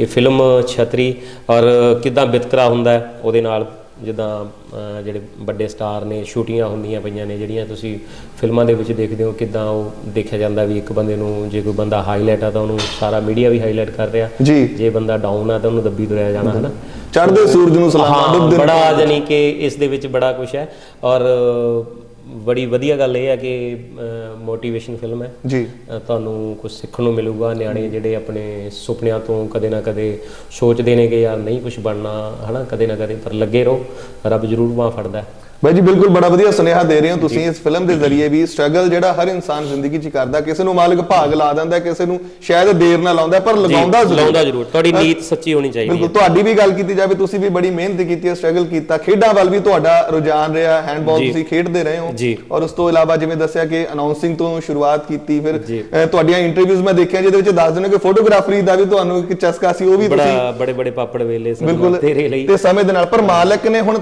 ਇਹ ਫਿਲਮ ਛਤਰੀ ਔਰ ਕਿੱਦਾਂ ਵਿਤਕਰਾ ਹੁੰਦਾ ਉਹਦੇ ਨਾਲ ਜਿੱਦਾਂ ਜਿਹੜੇ ਵੱਡੇ ਸਟਾਰ ਨੇ ਸ਼ੂਟੀਆਂ ਹੁੰਦੀਆਂ ਪਈਆਂ ਨੇ ਜਿਹੜੀਆਂ ਤੁਸੀਂ ਫਿਲਮਾਂ ਦੇ ਵਿੱਚ ਦੇਖਦੇ ਹੋ ਕਿੱਦਾਂ ਉਹ ਦੇਖਿਆ ਜਾਂਦਾ ਵੀ ਇੱਕ ਬੰਦੇ ਨੂੰ ਜੇ ਕੋਈ ਬੰਦਾ ਹਾਈਲਾਈਟ ਆ ਤਾਂ ਉਹਨੂੰ ਸਾਰਾ ਮੀਡੀਆ ਵੀ ਹਾਈਲਾਈਟ ਕਰ ਰਿਹਾ। ਜੀ। ਬੰਦਾ ਡਾਊਨ ਆ ਤਾਂ ਉਹਨੂੰ ਦੱਬੀ ਤੁਰਿਆ ਜਾਣਾ ਹਨਾ? ਚੜ੍ਹਦੇ ਸੂਰਜ ਨੂੰ ਸਲਾਮ ਹਾਂ ਨੂੰ ਬੜਾ ਜਾਨੀ ਕਿ ਇਸ ਦੇ ਵਿੱਚ ਬੜਾ ਕੁਝ ਹੈ। ਔਰ ਬੜੀ ਵਧੀਆ ਗੱਲ ਇਹ ਹੈ ਕਿ ਮੋਟੀਵੇਸ਼ਨ ਫਿਲਮ ਹੈ। ਜੀ। ਤੁਹਾਨੂੰ ਕੁਝ ਸਿੱਖਣ ਨੂੰ ਮਿਲੂਗਾ। ਨਿਆਣੇ ਜਿਹੜੇ ਆਪਣੇ ਸੁਪਨਿਆਂ ਤੋਂ ਕਦੇ ਨਾ ਕਦੇ ਸੋਚਦੇ ਨੇ ਕਿ ਯਾਰ ਨਹੀਂ ਕੁਝ ਬਣਨਾ ਹਨਾ ਕਦੇ ਨਾ ਕਦੇ ਪਰ ਲੱਗੇ ਰਹੋ। ਰੱਬ ਜ਼ਰੂਰ ਬਾਂਹ ਫੜਦਾ ਹੈ। ਬਾਈ ਜੀ ਬਿਲਕੁਲ ਬੜਾ ਵਧੀਆ ਸੁਨੇਹਾ ਦੇ ਰਹੇ ਹੋ ਤੁਸੀਂ ਇਸ ਫਿਲਮ ਦੇ ਜ਼ਰੀਏ ਵੀ। ਸਟਰਗਲ ਜਿਹੜਾ ਹਰ ਇਨਸਾਨ ਜ਼ਿੰਦਗੀ 'ਚ ਕਰਦਾ ਕਿਸੇ ਨੂੰ ਮਾਲਕ ਭਾਗ ਲਾ ਦਿੰਦਾ ਕਿਸੇ ਨੂੰ ਸ਼ਾਇਦ ਦੇਰ ਨਾਲ ਲਾਉਂਦਾ ਪਰ ਲਗਾਉਂਦਾ ਜ਼ਰੂਰ। ਲਾਉਂਦਾ ਜ਼ਰੂਰ। ਤੁਹਾਡੀ ਨੀਤ ਸੱਚੀ ਹੋਣੀ ਚਾਹੀਦੀ ਬਿਲਕੁਲ ਤੁਹਾਡੀ ਵੀ ਗੱਲ ਕੀਤੀ ਜਾਵੇ ਤੁਸੀਂ ਵੀ ਬੜੀ ਮਿਹਨਤ ਕੀਤੀ ਹੈ ਸਟਰਗਲ ਕੀਤਾ। ਖੇਡਾਂ ਵੱਲ ਵੀ ਤੁਹਾਡਾ ਰੁਝਾਨ ਰਿਹਾ ਹੈਂਡਬਾਲ। ਤੁਸੀਂ ਖੇਡਦੇ ਰਹੇ ਹੋ। ਔਰ ਉਸ ਤੋਂ ਇਲਾਵਾ ਜਿਵੇਂ ਦੱਸਿਆ ਕਿ ਅਨਾਉਂਸਿੰਗ ਤੋਂ ਸ਼ੁਰੂਆਤ ਕੀਤੀ ਫਿਰ ਤੁਹਾਡੀਆਂ ਇੰਟਰਵਿਊਜ਼ ਮੈਂ ਦੇਖਿਆ ਜਿਹਦੇ ਵਿੱਚ ਦੱਸ ਦਿੰਦੇ ਕਿ ਫੋਟੋਗ੍ਰਾਫਰੀ ਦਾ ਵੀ ਤੁਹਾਨੂੰ ਇੱਕ ਚਸਕਾ ਸੀ ਉਹ ਵੀ ਤੁਸੀਂ ਬੜਾ ਬੜੇ ਪਾਪੜ ਵੇਲੇ ਸਨ ਤੇਰੇ ਲਈ। ਤੇ ਸਮੇਂ ਦੇ ਨਾਲ ਪਰ ਮਾਲਕ ਨੇ ਹੁਣ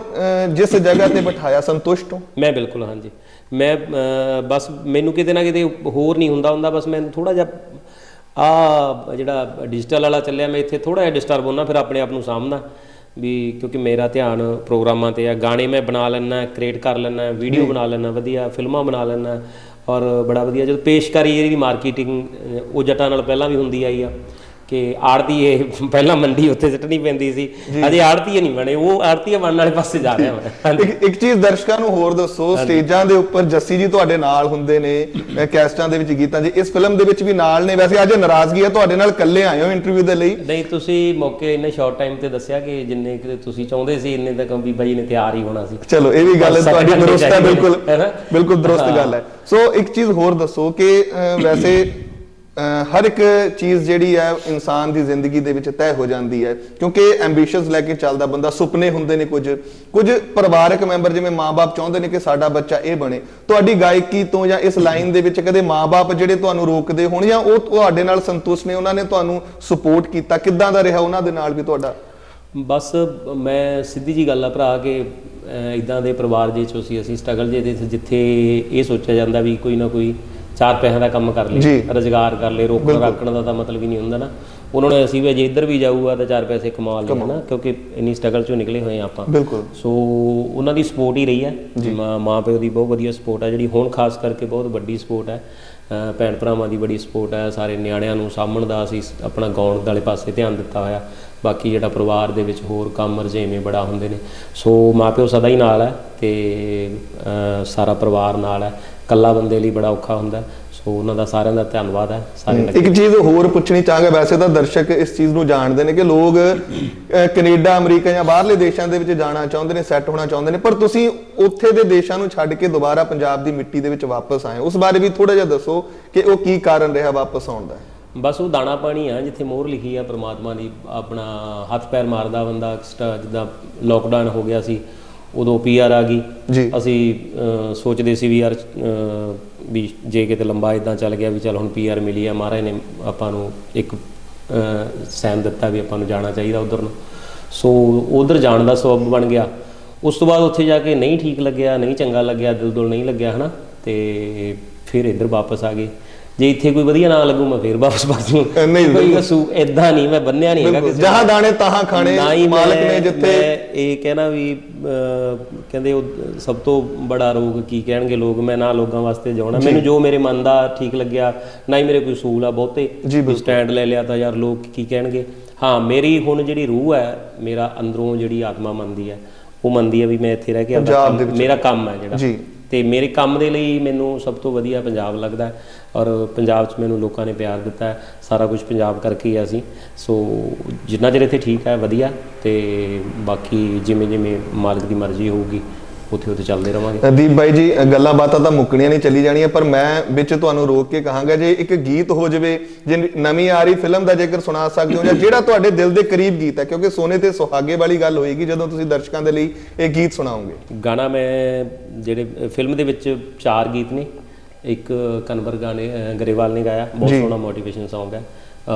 ਜਿਸ ਜਗ੍ਹਾ ਤੇ ਬਿਠਾਇਆ ਸੰਤੁਸ਼ਟ ਹੋ? ਮੈਂ ਬਿਲਕੁਲ ਹਾਂਜੀ। ਮੈਂ ਅਹ, ਬਸ ਮੈਨੂੰ ਕਿਤੇ ਨਾ ਕਿਤੇ ਹੋਰ ਨਹੀਂ ਹੁੰਦਾ ਹੁੰਦਾ ਬਸ ਮੈਨੂੰ ਥੋੜਾ ਜਿਹਾ ਆ ਜਿਹੜਾ ਡਿਜੀਟਲ ਵਾਲਾ ਚੱਲਿਆ ਮੈਂ ਇੱਥੇ ਥੋੜਾ ਜਿਹਾ ਡਿਸਟਰਬ ਹੁੰਦਾ ਫਿਰ ਆਪਣੇ ਆਪ ਨੂੰ ਸਾਂਭਦਾ ਵੀ ਕਿਉਂਕਿ ਮੇਰਾ ਧਿਆਨ ਪ੍ਰੋਗਰਾਮਾਂ ਤੇ ਆ ਗਾਣੇ ਮੈਂ ਬਣਾ ਲੈਣਾ ਕ੍ਰੀਏਟ ਕਰ ਲੈਣਾ ਵੀਡੀਓ ਬਣਾ ਲੈਣਾ ਵਧੀਆ ਫਿਲਮਾਂ ਬਣਾ ਲੈਣਾ ਔਰ ਬੜਾ ਵਧੀਆ ਜਦੋਂ ਪੇਸ਼ਕਾਰੀ ਇਹਦੀ ਮਾਰਕੀਟਿੰਗ ਉਹ ਜੱਟਾਂ ਨਾਲ ਪਹਿਲਾਂ ਵੀ ਹੁੰਦੀ ਆਈ ਆ। ਕਿ ਆੜਤੀ ਇਹ ਪਹਿਲਾਂ ਮੰਡੀ ਉੱਥੇ ਸਿੱਟਣੀ ਪੈਂਦੀ ਸੀ। ਅਜੇ ਆੜਤੀ ਨਹੀਂ ਬਣੇ ਉਹ ਆੜਤੀ ਬਣਨ ਵਾਲੇ ਪਾਸੇ ਜਾ ਰਿਹਾ ਮੈਂ। ਇੱਕ ਚੀਜ਼ ਦਰਸ਼ਕਾਂ ਨੂੰ ਹੋਰ ਦੱਸੋ ਸਟੇਜਾਂ ਦੇ ਉੱਪਰ ਜੱਸੀ ਜੀ ਤੁਹਾਡੇ ਨਾਲ ਹੁੰਦੇ ਨੇ ਅਹ ਕੈਸਟਾਂ ਦੇ ਵਿੱਚ ਗੀਤਾਂ 'ਚ ਇਸ ਫਿਲਮ ਦੇ ਵਿੱਚ ਵੀ ਨਾਲ ਨੇ। ਵੈਸੇ ਅੱਜ ਨਾਰਾਜ਼ਗੀ ਹੈ ਤੁਹਾਡੇ ਨਾਲ ਇਕੱਲੇ ਆਏ ਹੋ ਇੰਟਰਵਿਊ ਦੇ ਲਈ। ਨਹੀਂ ਤੁਸੀਂ ਮੌਕੇ ਇੰਨੇ ਸ਼ਾਰਟ ਟਾਈਮ ਤੇ ਦੱਸਿਆ ਕਿ ਜਿੰਨੇ ਕਿ ਤੁਸੀਂ ਚਾਹੁੰਦੇ ਸੀ ਇੰਨੇ ਤੱਕ ਵੀ ਬਾਈ ਨੇ ਤਿਆਰ ਹੀ ਹੋਣਾ ਸੀ। ਚਲੋ ਇਹ ਵੀ ਗੱਲ ਤੁਹਾਡੀ ਦਰੁਸਤ ਹੈ ਬਿਲਕੁਲ? ਬਿਲਕੁਲ ਦਰੁਸਤ। ਗੱਲ ਹੈ। ਸੋ ਇੱਕ ਚੀਜ਼ ਹੋਰ ਦੱਸੋ ਕਿ ਵੈਸੇ ਹਰ ਇੱਕ ਚੀਜ਼ ਜਿਹੜੀ ਹੈ ਇਨਸਾਨ ਦੀ ਜ਼ਿੰਦਗੀ ਦੇ ਵਿੱਚ ਤੈਅ ਹੋ ਜਾਂਦੀ ਹੈ, ਕਿਉਂਕਿ ਐਂਬੀਸ਼ਨਸ ਲੈ ਕੇ ਚੱਲਦਾ ਬੰਦਾ ਸੁਪਨੇ ਹੁੰਦੇ ਨੇ ਕੁਝ। ਕੁਝ ਪਰਿਵਾਰਕ ਮੈਂਬਰ ਜਿਵੇਂ ਮਾਪੇ ਚਾਹੁੰਦੇ ਨੇ ਕਿ ਸਾਡਾ ਬੱਚਾ ਇਹ ਬਣੇ। ਤੁਹਾਡੀ ਗਾਇਕੀ ਤੋਂ ਜਾਂ ਇਸ ਲਾਈਨ ਦੇ ਵਿੱਚ ਕਦੇ ਮਾਪੇ ਜਿਹੜੇ ਤੁਹਾਨੂੰ ਰੋਕਦੇ ਹੋਣ ਜਾਂ ਉਹ ਤੁਹਾਡੇ ਨਾਲ ਸੰਤੁਸ਼ਟ ਨੇ, ਉਹਨਾਂ ਨੇ ਤੁਹਾਨੂੰ ਸਪੋਰਟ ਕੀਤਾ? ਕਿੱਦਾਂ ਦਾ ਰਿਹਾ ਉਹਨਾਂ ਦੇ ਨਾਲ ਵੀ ਤੁਹਾਡਾ? ਬਸ ਮੈਂ ਸਿੱਧੀ ਜੀ ਗੱਲ ਆ ਭਰਾ ਕਿ ਇਦਾਂ ਦੇ ਪਰਿਵਾਰ ਜੇ ਚੋਂ ਅਸੀਂ ਸਟਰਗਲ ਜੇ ਦੇ ਜਿੱਥੇ ਇਹ ਸੋਚਿਆ ਜਾਂਦਾ ਵੀ ਕੋਈ ਨਾ ਕੋਈ ਚਾਰ ਪੈਸਿਆਂ ਦਾ ਕੰਮ ਕਰ ਜੀ। ਲੇ ਰੋਜ਼ਗਾਰ ਕਰ ਲੇ ਰੋਕ ਰੱਖਣ ਦਾ ਤਾਂ ਮਤਲਬ ਹੀ ਨਹੀਂ ਹੁੰਦਾ ਨਾ। ਉਹਨਾਂ ਨੇ ਅਸੀਂ ਵੀ ਜੇ ਇੱਧਰ ਵੀ ਜਾਊਗਾ ਤਾਂ ਚਾਰ ਪੈਸੇ ਕਮਾ ਲਏ ਹਨਾ ਕਿਉਂਕਿ ਇੰਨੀ ਸਟਰਗਲ ਚੋਂ ਨਿਕਲੇ ਹੋਏ ਆ ਆਪਾਂ। ਬਿਲਕੁਲ। ਸੋ ਉਹਨਾਂ ਦੀ ਸਪੋਰਟ ਹੀ ਰਹੀ ਹੈ। ਮਾਂ ਪਿਓ ਦੀ ਬਹੁਤ ਵਧੀਆ ਸਪੋਰਟ ਹੈ ਜਿਹੜੀ ਹੁਣ ਖਾਸ ਕਰਕੇ ਬਹੁਤ ਵੱਡੀ ਸਪੋਰਟ ਹੈ। ਭੈਣ ਭਰਾਵਾਂ ਦੀ ਬੜੀ ਸਪੋਰਟ ਹੈ ਸਾਰੇ ਨਿਆਣਿਆਂ ਨੂੰ ਸਾਂਭਣ ਦਾ ਅਸੀਂ ਆਪਣਾ ਗਾਉਣ ਵਾਲੇ ਪਾਸੇ ਧਿਆਨ ਦਿੱਤਾ ਹੋਇਆ। ਬਾਕੀ ਜਿਹੜਾ ਪਰਿਵਾਰ ਦੇ ਵਿੱਚ ਹੋਰ ਕੰਮ ਰਜੇਵੇਂ ਬੜਾ ਹੁੰਦੇ ਨੇ। ਸੋ ਮਾਂ ਪਿਓ ਸਦਾ ਹੀ ਨਾਲ ਹੈ ਤੇ ਸਾਰਾ ਪਰਿਵਾਰ ਨਾਲ ਹੈ। ਕੱਲਾ ਬੰਦੇ ਲਈ ਬੜਾ ਔਖਾ ਹੁੰਦਾ। ਸੋ ਉਹਨਾਂ ਦਾ ਸਾਰਿਆਂ ਦਾ ਧੰਨਵਾਦ ਹੈ ਸਾਰੇ ਇੱਕ ਚੀਜ਼ ਹੋਰ ਪੁੱਛਣੀ ਚਾਹਾਂਗਾ ਵੈਸੇ ਤਾਂ ਦਰਸ਼ਕ ਇਸ ਚੀਜ਼ ਨੂੰ ਜਾਣਦੇ ਨੇ ਕਿ ਲੋਕ ਕੈਨੇਡਾ ਅਮਰੀਕਾ ਜਾਂ ਬਾਹਰਲੇ ਦੇਸ਼ਾਂ ਦੇ ਵਿੱਚ ਜਾਣਾ ਚਾਹੁੰਦੇ ਨੇ ਸੈੱਟ ਹੋਣਾ ਚਾਹੁੰਦੇ ਨੇ ਪਰ ਤੁਸੀਂ ਉੱਥੇ ਦੇ ਦੇਸ਼ਾਂ ਨੂੰ ਛੱਡ ਕੇ ਦੁਬਾਰਾ ਪੰਜਾਬ ਦੀ ਮਿੱਟੀ ਦੇ ਵਿੱਚ ਵਾਪਸ ਆਏ। ਉਸ ਬਾਰੇ ਵੀ ਥੋੜਾ ਜਿਹਾ ਦੱਸੋ ਕਿ ਉਹ ਕੀ ਕਾਰਨ ਰਿਹਾ ਵਾਪਸ ਆਉਣ ਦਾ ਬਸ ਉਹ ਦਾਣਾ ਪਾਣੀ ਆ ਜਿੱਥੇ ਮੋਹਰ ਲਿਖੀ ਆ ਪ੍ਰਮਾਤਮਾ ਦੀ ਆਪਣਾ ਹੱਥ ਪੈਰ ਮਾਰਦਾ ਬੰਦਾ ਜਿੱਦਾਂ ਲੋਕਡਾਊਨ ਹੋ ਗਿਆ ਸੀ ਉਦੋਂ ਪੀਆਰ ਆ ਗਈ। ਜੀ। ਅਸੀਂ ਸੋਚਦੇ ਸੀ ਵੀ ਯਾਰ ਵੀ ਜੇ ਕਿਤੇ ਲੰਬਾ ਇਦਾਂ ਚੱਲ ਗਿਆ ਵੀ ਚੱਲ ਹੁਣ ਪੀਆਰ ਮਿਲੀ ਆ ਮਹਾਰਾਜ ਨੇ ਆਪਾਂ ਨੂੰ ਇੱਕ ਸੈਨ ਦਿੱਤਾ ਵੀ ਆਪਾਂ ਨੂੰ ਜਾਣਾ ਚਾਹੀਦਾ ਉਧਰ ਨੂੰ। ਸੋ ਉਧਰ ਜਾਣ ਦਾ ਸਬਬ ਬਣ ਗਿਆ। ਉਸ ਤੋਂ ਬਾਅਦ ਉੱਥੇ ਜਾ ਕੇ ਨਹੀਂ ਠੀਕ ਲੱਗਿਆ ਨਹੀਂ ਚੰਗਾ ਲੱਗਿਆ ਦਿਲ ਦੁਲ ਨਹੀਂ ਲੱਗਿਆ ਹਨਾ? ਤੇ ਫਿਰ ਇੱਧਰ ਵਾਪਸ ਆ ਗਏ। ਜੇ ਇੱਥੇ ਕੋਈ ਵਧੀਆ ਨਾ ਲੱਗੂ ਮੈਂ ਫੇਰ ਵਾਪਸ ਭੱਜ ਜੂ ਨਹੀਂ, ਕੋਈ ਅਸੂ ਇਦਾਂ ਨਹੀਂ ਮੈਂ ਬੰਨਿਆ ਨਹੀਂ ਹੈਗਾ ਕਿਸੇ ਜਹਾਂ ਦਾਣੇ ਤਹਾਂ ਖਾਣੇ ਮਾਲਕ ਨੇ ਜਿੱਥੇ ਇਹ ਕਹਿਣਾ ਵੀ ਕਹਿੰਦੇ ਉਹ ਸਭ ਤੋਂ ਬੜਾ ਰੋਗ ਕੀ ਕਹਿਣਗੇ ਲੋਕ? ਮੈਂ ਨਾ ਲੋਕਾਂ ਵਾਸਤੇ ਜਾਉਣਾ। ਮੈਨੂੰ ਜੋ ਮੇਰੇ ਮਨ ਦਾ ਠੀਕ ਲੱਗਿਆ ਨਾ ਹੀ ਮੇਰੇ ਕੋਈ ਅਸੂਲ ਆ ਬਹੁਤੇ। ਸਟੈਂਡ ਲੈ ਲਿਆ ਤਾਂ ਯਾਰ ਲੋਕ ਕੀ ਕਹਿਣਗੇ? ਹਾਂ ਮੇਰੀ ਹੁਣ ਜਿਹੜੀ ਰੂਹ ਹੈ ਮੇਰਾ ਅੰਦਰੋਂ ਜਿਹੜੀ ਆਤਮਾ ਮੰਨਦੀ ਹੈ ਉਹ ਮੰਨਦੀ ਹੈ ਵੀ ਮੈਂ ਇੱਥੇ ਰਹਿ ਕੇ ਮੇਰਾ ਕੰਮ ਹੈ ਜਿਹੜਾ। ਜੀ। ਤੇ ਮੇਰੇ ਕੰਮ ਦੇ ਲਈ ਮੈਨੂੰ ਸਭ ਤੋਂ ਵਧੀਆ ਪੰਜਾਬ ਲੱਗਦਾ ਔਰ ਪੰਜਾਬ 'ਚ ਮੈਨੂੰ ਲੋਕਾਂ ਨੇ ਪਿਆਰ ਦਿੱਤਾ ਸਾਰਾ ਕੁਝ ਪੰਜਾਬ ਕਰਕੇ ਹੀ ਆ ਅਸੀਂ। ਸੋ ਜਿੰਨਾ ਚਿਰ ਇੱਥੇ ਠੀਕ ਹੈ, ਵਧੀਆ ਤੇ ਬਾਕੀ ਜਿਵੇਂ ਜਿਵੇਂ ਮਾਲਕ ਦੀ ਮਰਜ਼ੀ ਹੋਊਗੀ ਉੱਥੇ ਉੱਥੇ ਚੱਲਦੇ ਰਵਾਂਗੇ। ਦੀਪ ਬਾਈ ਜੀ ਗੱਲਾਂ ਬਾਤਾਂ ਤਾਂ ਮੁੱਕਣੀਆਂ ਨਹੀਂ ਚੱਲੀ ਜਾਣੀਆਂ ਪਰ ਮੈਂ ਵਿੱਚ ਤੁਹਾਨੂੰ ਰੋਕ ਕੇ ਕਹਾਂਗਾ ਜੇ ਇੱਕ ਗੀਤ ਹੋ ਜਾਵੇ ਜੇ ਨਵੀਂ ਆ ਰਹੀ ਫਿਲਮ ਦਾ ਜੇਕਰ ਸੁਣਾ ਸਕਦੇ ਹੋ ਜਾਂ ਜਿਹੜਾ ਤੁਹਾਡੇ ਦਿਲ ਦੇ ਕਰੀਬ ਗੀਤ ਹੈ ਕਿਉਂਕਿ ਸੋਨੇ ਤੇ ਸੁਹਾਗੇ ਵਾਲੀ ਗੱਲ ਹੋਏਗੀ ਜਦੋਂ ਤੁਸੀਂ ਦਰਸ਼ਕਾਂ ਦੇ ਲਈ ਇਹ ਗੀਤ ਸੁਣਾਓਗੇ। ਗਾਣਾ ਮੈਂ ਜਿਹੜੇ ਫਿਲਮ ਦੇ ਵਿੱਚ ਚਾਰ ਗੀਤ ਨੇ ਇੱਕ ਕਨਵਰ ਗਾਣੇ ਗਰੇਵਾਲ ਨੇ ਗਾਇਆ ਬਹੁਤ। ਸੋਹਣਾ ਮੋਟੀਵੇਸ਼ਨ Song ਹੈ।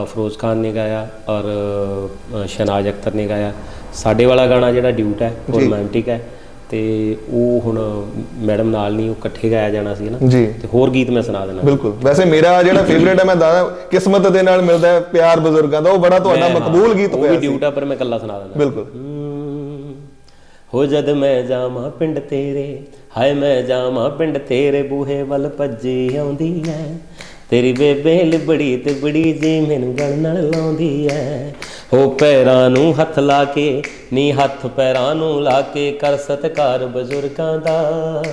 ਫਿਰੋਜ਼ ਖਾਨ ਨੇ ਗਾਇਆ ਔਰ ਅਹ, ਸ਼ਹਨਾਜ਼ ਅਖਤਰ ਨੇ ਗਾਇਆ। ਸਾਡੇ ਵਾਲਾ ਗਾਣਾ ਜਿਹੜਾ ਡਿਊਟ ਹੈ ਉਹ। ਰੋਮਾਂਟਿਕ ਹੈ। ਤੇ ਉਹ ਹੁਣ ਮੈਡਮ ਨਾਲ ਨਹੀਂ ਉਹ ਇਕੱਠੇ ਗਾਇਆ ਜਾਣਾ ਸੀ ਨਾ। ਤੇ ਹੋਰ ਗੀਤ ਮੈਂ ਸੁਣਾ ਦੇਣਾ। ਬਿਲਕੁਲ। ਵੈਸੇ ਮੇਰਾ ਜਿਹੜਾ ਫੇਵਰੇਟ ਹੈ ਮੈਂ ਦਾਦਾ ਕਿਸਮਤ ਦੇ ਨਾਲ ਮਿਲਦਾ ਹੈ ਪਿਆਰ ਬਜ਼ੁਰਗਾਂ ਦਾ ਉਹ ਬੜਾ ਤੁਹਾਡਾ ਮਕਬੂਲ ਗੀਤ ਉਹ ਵੀ ਹੋਇਆ ਸੀ। ਡਿਊਟ ਪਰ ਮੈਂ ਇਕੱਲਾ ਸੁਣਾ ਦੇਣਾ ਬਿਲਕੁਲ। ਹੋ ਜਦ ਮੈਂ ਜਾਵਾਂ ਪਿੰਡ ਤੇਰੇ ਹਾਏ ਮੈਂ ਜਾਵਾਂ ਪਿੰਡ ਤੇਰੇ ਬੂਹੇ ਵੱਲ ਭੱਜੀ ਆਉਂਦੀ ਐ। ਤੇਰੀ ਬੇਬੇ ਲਿਬੜੀ ਤੇ ਬੜੀ ਜੀ ਮੈਨੂੰ ਗਲ ਨਾਲ ਲਾਉਂਦੀ ਐ। ਹੋ ਪੈਰਾਂ ਨੂੰ ਹੱਥ ਲਾ ਕੇ, ਨੀ ਹੱਥ ਪੈਰਾਂ ਨੂੰ ਲਾ ਕੇ ਕਰ ਸਤਕਾਰ ਬਜ਼ੁਰਗਾਂ ਦਾ।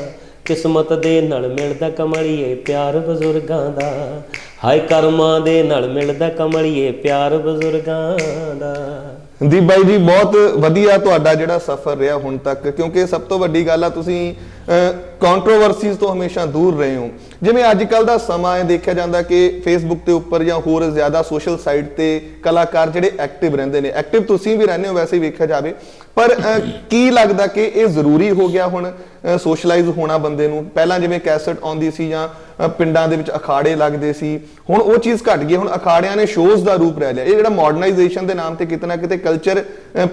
ਕਿਸਮਤ ਦੇ ਨਾਲ ਮਿਲਦਾ ਕਮਲੀਏ ਪਿਆਰ ਬਜ਼ੁਰਗਾਂ ਦਾ। ਹਾਏ ਕਰਮਾਂ ਦੇ ਨਾਲ ਮਿਲਦਾ ਕਮਲੀਏ ਪਿਆਰ ਬਜ਼ੁਰਗਾਂ ਦਾ। ਦੀਪ ਬਾਈ ਜੀ, ਬਹੁਤ ਵਧੀਆ ਤੁਹਾਡਾ ਜਿਹੜਾ ਸਫ਼ਰ ਰਿਹਾ ਹੁਣ ਤੱਕ, ਕਿਉਂਕਿ ਸਭ ਤੋਂ ਵੱਡੀ ਗੱਲ ਆ ਤੁਸੀਂ ਕੰਟਰੋਵਰਸੀਜ਼ ਤੋਂ ਹਮੇਸ਼ਾ ਦੂਰ ਰਹੇ ਹੋ। ਜਿਵੇਂ ਅੱਜ ਕੱਲ ਦਾ ਸਮਾਂ ਹੈ ਦੇਖਿਆ ਜਾਂਦਾ ਕਿ ਫੇਸਬੁੱਕ ਦੇ ਉੱਪਰ ਜਾਂ ਹੋਰ ਜ਼ਿਆਦਾ ਸੋਸ਼ਲ ਸਾਈਟ ਤੇ ਕਲਾਕਾਰ ਜਿਹੜੇ ਐਕਟਿਵ ਰਹਿੰਦੇ ਨੇ। ਐਕਟਿਵ ਤੁਸੀਂ ਵੀ ਰਹਿੰਦੇ ਹੋ, ਵੈਸੇ ਵੇਖਿਆ ਜਾਵੇ। ਪਰ ਕੀ ਲੱਗਦਾ ਕਿ ਇਹ ਜ਼ਰੂਰੀ ਹੋ ਗਿਆ ਹੁਣ ਸੋਸ਼ਲਾਈਜ਼ ਹੋਣਾ ਬੰਦੇ ਨੂੰ? ਪਹਿਲਾਂ ਜਿਵੇਂ ਕੈਸਟ ਆਉਂਦੀ ਸੀ ਜਾਂ ਪਿੰਡਾਂ ਦੇ ਵਿੱਚ ਅਖਾੜੇ ਲੱਗਦੇ ਸੀ, ਹੁਣ ਉਹ ਚੀਜ਼ ਘਟ ਗਈ ਹੁਣ ਅਖਾੜਿਆਂ ਨੇ ਸ਼ੋਜ਼ ਦਾ ਰੂਪ ਲੈ ਲਿਆ। ਇਹ ਜਿਹੜਾ ਮਾਡਰਨਾਈਜੇਸ਼ਨ ਦੇ ਨਾਮ ਤੇ ਕਿਤੇ ਨਾ ਕਿਤੇ ਕਲਚਰ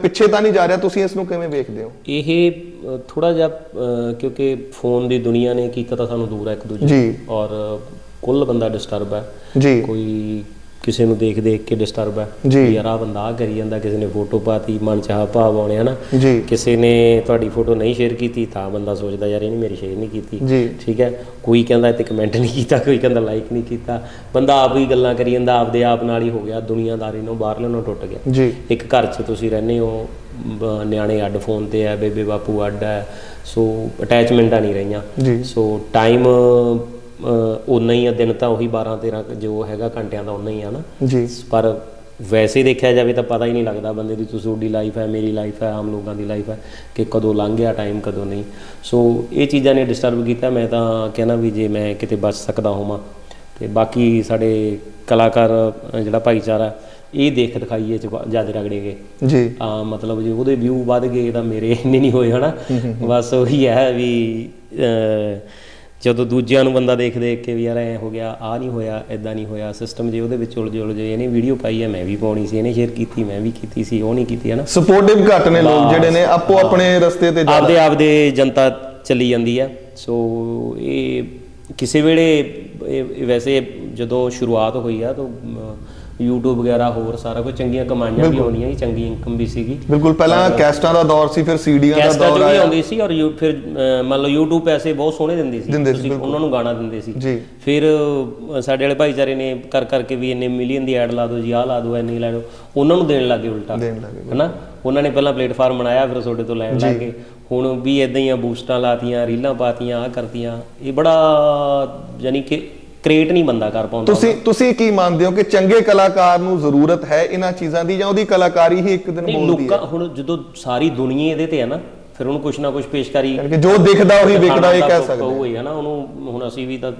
ਪਿੱਛੇ ਤਾਂ ਨਹੀਂ ਜਾ ਰਿਹਾ। ਤੁਸੀਂ ਇਸ ਨੂੰ ਕਿਵੇਂ ਵੇਖਦੇ ਹੋ? ਇਹ ਥੋੜਾ ਜਿਹਾ ਕਿਉਂਕਿ ਫੋਨ ਦੀ ਦੁਨੀਆ ਨੇ ਕੀਤਾ ਤਾਂ ਸਾਨੂੰ ਦੂਰ ਹੈ ਇੱਕ ਦੂਜੇ ਜੀ। ਔਰ ਕੁੱਲ ਬੰਦਾ ਡਿਸਟਰਬ ਹੈ। ਜੀ। ਕੋਈ ਕਿਸੇ ਨੂੰ ਦੇਖ ਦੇਖ ਕੇ ਡਿਸਟਰਬ ਹੈ। ਜੀ। ਯਾਰ ਆ ਬੰਦਾ ਆ ਕਰੀ ਜਾਂਦਾ ਕਿਸੇ ਨੇ ਫੋਟੋ ਪਾਤੀ ਮਨ ਚਾਹ ਭਾਵ ਆਉਣੇ ਹਨਾ? ਜੀ। ਕਿਸੇ ਨੇ ਤੁਹਾਡੀ ਫੋਟੋ ਨਹੀਂ ਸ਼ੇਅਰ ਕੀਤੀ ਤਾਂ ਬੰਦਾ ਸੋਚਦਾ ਯਾਰ ਇਹਨੇ ਮੇਰੀ ਸ਼ੇਅਰ ਨਹੀਂ ਕੀਤੀ। ਜੀ। ਠੀਕ ਹੈ? ਕੋਈ ਕਹਿੰਦਾ ਇੱਥੇ ਕਮੈਂਟ ਨਹੀਂ ਕੀਤਾ ਕੋਈ ਕਹਿੰਦਾ ਲਾਈਕ ਨਹੀਂ ਕੀਤਾ। ਬੰਦਾ ਆਪ ਹੀ ਗੱਲਾਂ ਕਰੀ ਜਾਂਦਾ ਆਪਦੇ ਆਪ ਨਾਲ ਹੀ ਹੋ ਗਿਆ ਦੁਨੀਆਦਾਰੀ ਨੂੰ ਬਾਹਰਲੇ ਨੂੰ ਟੁੱਟ ਗਿਆ। ਜੀ। ਇੱਕ ਘਰ 'ਚ ਤੁਸੀਂ ਰਹਿੰਦੇ ਹੋ ਬ- ਨਿਆਣੇ ਅੱਡ ਫੋਨ ਤੇ ਆ ਬੇਬੇ ਬਾਪੂ ਅੱਡ ਹੈ ਸੋ ਅਟੈਚਮੈਂਟਾਂ ਨਹੀਂ ਰਹੀਆਂ। ਜੀ। ਸੋ ਟਾਈਮ ਉਨਾ ਹੀ ਆ ਦਿਨ ਤਾਂ ਉਹੀ 12 13 ਜੋ ਹੈਗਾ ਘੰਟਿਆਂ ਦਾ ਉਨਾ ਹੀ ਆ ਨਾ। ਜੀ। ਪਰ ਵੈਸੇ ਦੇਖਿਆ ਜਾਵੇ ਤਾਂ ਪਤਾ ਹੀ ਨਹੀਂ ਲੱਗਦਾ ਬੰਦੇ ਦੀ ਤੁਸੀਂ ਤੁਹਾਡੀ ਲਾਈਫ ਹੈ ਮੇਰੀ ਲਾਈਫ ਹੈ ਆਮ ਲੋਕਾਂ ਦੀ ਲਾਈਫ ਹੈ ਕਿ ਕਦੋਂ ਲੰਘ ਗਿਆ ਟਾਈਮ ਕਦੋਂ ਨਹੀਂ। ਸੋ ਇਹ ਚੀਜ਼ਾਂ ਨੇ ਡਿਸਟਰਬ ਕੀਤਾ ਮੈਂ ਤਾਂ ਕਹਿਣਾ ਵੀ ਜੇ ਮੈਂ ਕਿਤੇ ਬਚ ਸਕਦਾ ਹੋਵਾਂ ਤੇ ਬਾਕੀ ਸਾਡੇ ਕਲਾਕਾਰ ਜਿਹੜਾ ਭਾਈਚਾਰਾ ਇਹ ਦੇਖ ਦਿਖਾਈਏ ਚ ਜ਼ਿਆਦਾ ਰਗੜੇ ਗਏ। ਜੀ। ਆ ਮਤਲਬ ਜੇ ਉਹਦੇ ਵਿਊ ਵੱਧ ਗਏ ਤਾਂ ਮੇਰੇ ਇੰਨੇ ਨਹੀਂ ਹੋਏ ਹਨਾ। ਬਸ ਉਹੀ ਹੈ ਵੀ ਜਦੋਂ ਦੂਜਿਆਂ ਨੂੰ ਬੰਦਾ ਦੇਖ ਦੇਖ ਕੇ ਵੀ ਯਾਰ ਐ ਹੋ ਗਿਆ ਆ ਨਹੀਂ ਹੋਇਆ ਐਦਾਂ ਨਹੀਂ ਹੋਇਆ ਸਿਸਟਮ ਜੇ ਉਹਦੇ ਵਿੱਚ ਉਲਝ ਉਲਝ ਇਹਨੇ ਵੀਡੀਓ ਪਾਈ ਹੈ ਮੈਂ ਵੀ ਪਾਉਣੀ ਸੀ ਇਹਨੇ ਸ਼ੇਅਰ ਕੀਤੀ ਮੈਂ ਵੀ ਕੀਤੀ ਸੀ ਉਹ ਨਹੀਂ ਕੀਤੀ ਹਨਾ? ਸਪੋਰਟਿਵ ਘੱਟ ਨੇ ਲੋਕ ਜਿਹੜੇ ਨੇ ਆਪੋ ਆਪਣੇ ਰਸਤੇ ਤੇ ਆਪਦੇ ਆਪਦੇ ਜਨਤਾ ਚੱਲੀ ਜਾਂਦੀ ਆ। ਸੋ ਇਹ ਕਿਸੇ ਵੇਲੇ ਵੈਸੇ ਜਦੋਂ ਸ਼ੁਰੂਆਤ ਹੋਈ ਆ ਤਾਂ YouTube ਵਗੈਰਾ ਹੋਰ ਸਾਰਾ ਕੁਝ ਚੰਗੀਆਂ ਕਮਾਈਆਂ ਵੀ ਆਉਣੀਆਂ ਸੀ ਚੰਗੀ ਇਨਕਮ ਵੀ ਸੀਗੀ। ਬਿਲਕੁਲ ਪਹਿਲਾਂ ਕੈਸਟਾਂ ਦਾ ਦੌਰ ਸੀ ਫਿਰ ਸੀਡੀਆਂ ਦਾ ਕੈਸਟਾਂ ਦੌਰ ਵੀ ਆਇਆ। ਆਉਂਦੀ ਸੀ ਔਰ ਫਿਰ ਮੰਨ ਲਓ YouTube ਪੈਸੇ ਬਹੁਤ ਸੋਹਣੇ ਦਿੰਦੀ ਸੀ। ਤੁਸੀਂ ਉਹਨਾਂ ਨੂੰ ਗਾਣਾ ਦਿੰਦੇ ਸੀ। ਫਿਰ ਸਾਡੇ ਵਾਲੇ ਭਾਈਚਾਰੇ ਨੇ ਕਰ ਕਰਕੇ ਵੀ ਇੰਨੇ ਮਿਲੀਅਨ ਦੀ ਐਡ ਲਾ ਦਿਓ ਜੀ ਆਹ ਲਾ ਦਿਓ ਇੰਨੀ ਲਾ ਦਿਓ। ਉਹਨਾਂ ਨੂੰ ਦੇਣ ਲੱਗੇ ਉਲਟਾ। ਦੇਣ ਲੱਗੇ ਹਨਾ? ਉਹਨਾਂ ਨੇ ਪਹਿਲਾਂ ਪਲੇਟਫਾਰਮ ਬਣਾਇਆ ਫਿਰ ਤੁਹਾਡੇ ਤੋਂ ਲੈਣ ਲੱਗੇ ਹੁਣ ਵੀ ਇਦਾਂ ਹੀ ਆ ਬੂਸਟਾਂ ਲਾਤੀਆਂ ਰੀਲਾਂ ਪਾਤੀਆਂ ਆ ਕਰਤੀਆਂ। ਇਹ ਬੜਾ ਯਾਨੀ ਕਿ ਕ੍ਰੀਏਟ ਨਹੀਂ ਬੰਦਾ ਕਰ ਪਾਉਂਦਾ ਤੁਸੀਂ ਤੁਸੀਂ ਕੀ ਮੰਨਦੇ ਹੋ ਕਿ ਚੰਗੇ ਕਲਾਕਾਰ ਨੂੰ ਜ਼ਰੂਰਤ ਹੈ ਇਹਨਾਂ ਚੀਜ਼ਾਂ ਦੀ ਜਾਂ ਉਹਦੀ ਕਲਾਕਾਰੀ ਹੀ ਇੱਕ ਦਿਨ ਨਹੀਂ ਬੋਲਦੀ ਹੈ? ਲੋਕਾਂ ਹੁਣ ਜਦੋਂ ਸਾਰੀ ਦੁਨੀਆ ਇਹਦੇ ਤੇ ਹੈ ਨਾ ਫਿਰ ਉਹਨੂੰ ਕੁਛ ਨਾ ਕੁਛ ਪੇਸ਼ਕਾਰੀ ਯਾਨੀ ਕਿ ਜੋ ਦਿਖਦਾ ਉਹੀ ਵਿਕਦਾ ਇਹ ਕਹਿ ਸਕਦੇ ਉਹ ਹੀ ਹੈ ਨਾ? ਉਹਨੂੰ ਹੁਣ ਅਸੀਂ ਵੀ ਤਾਂ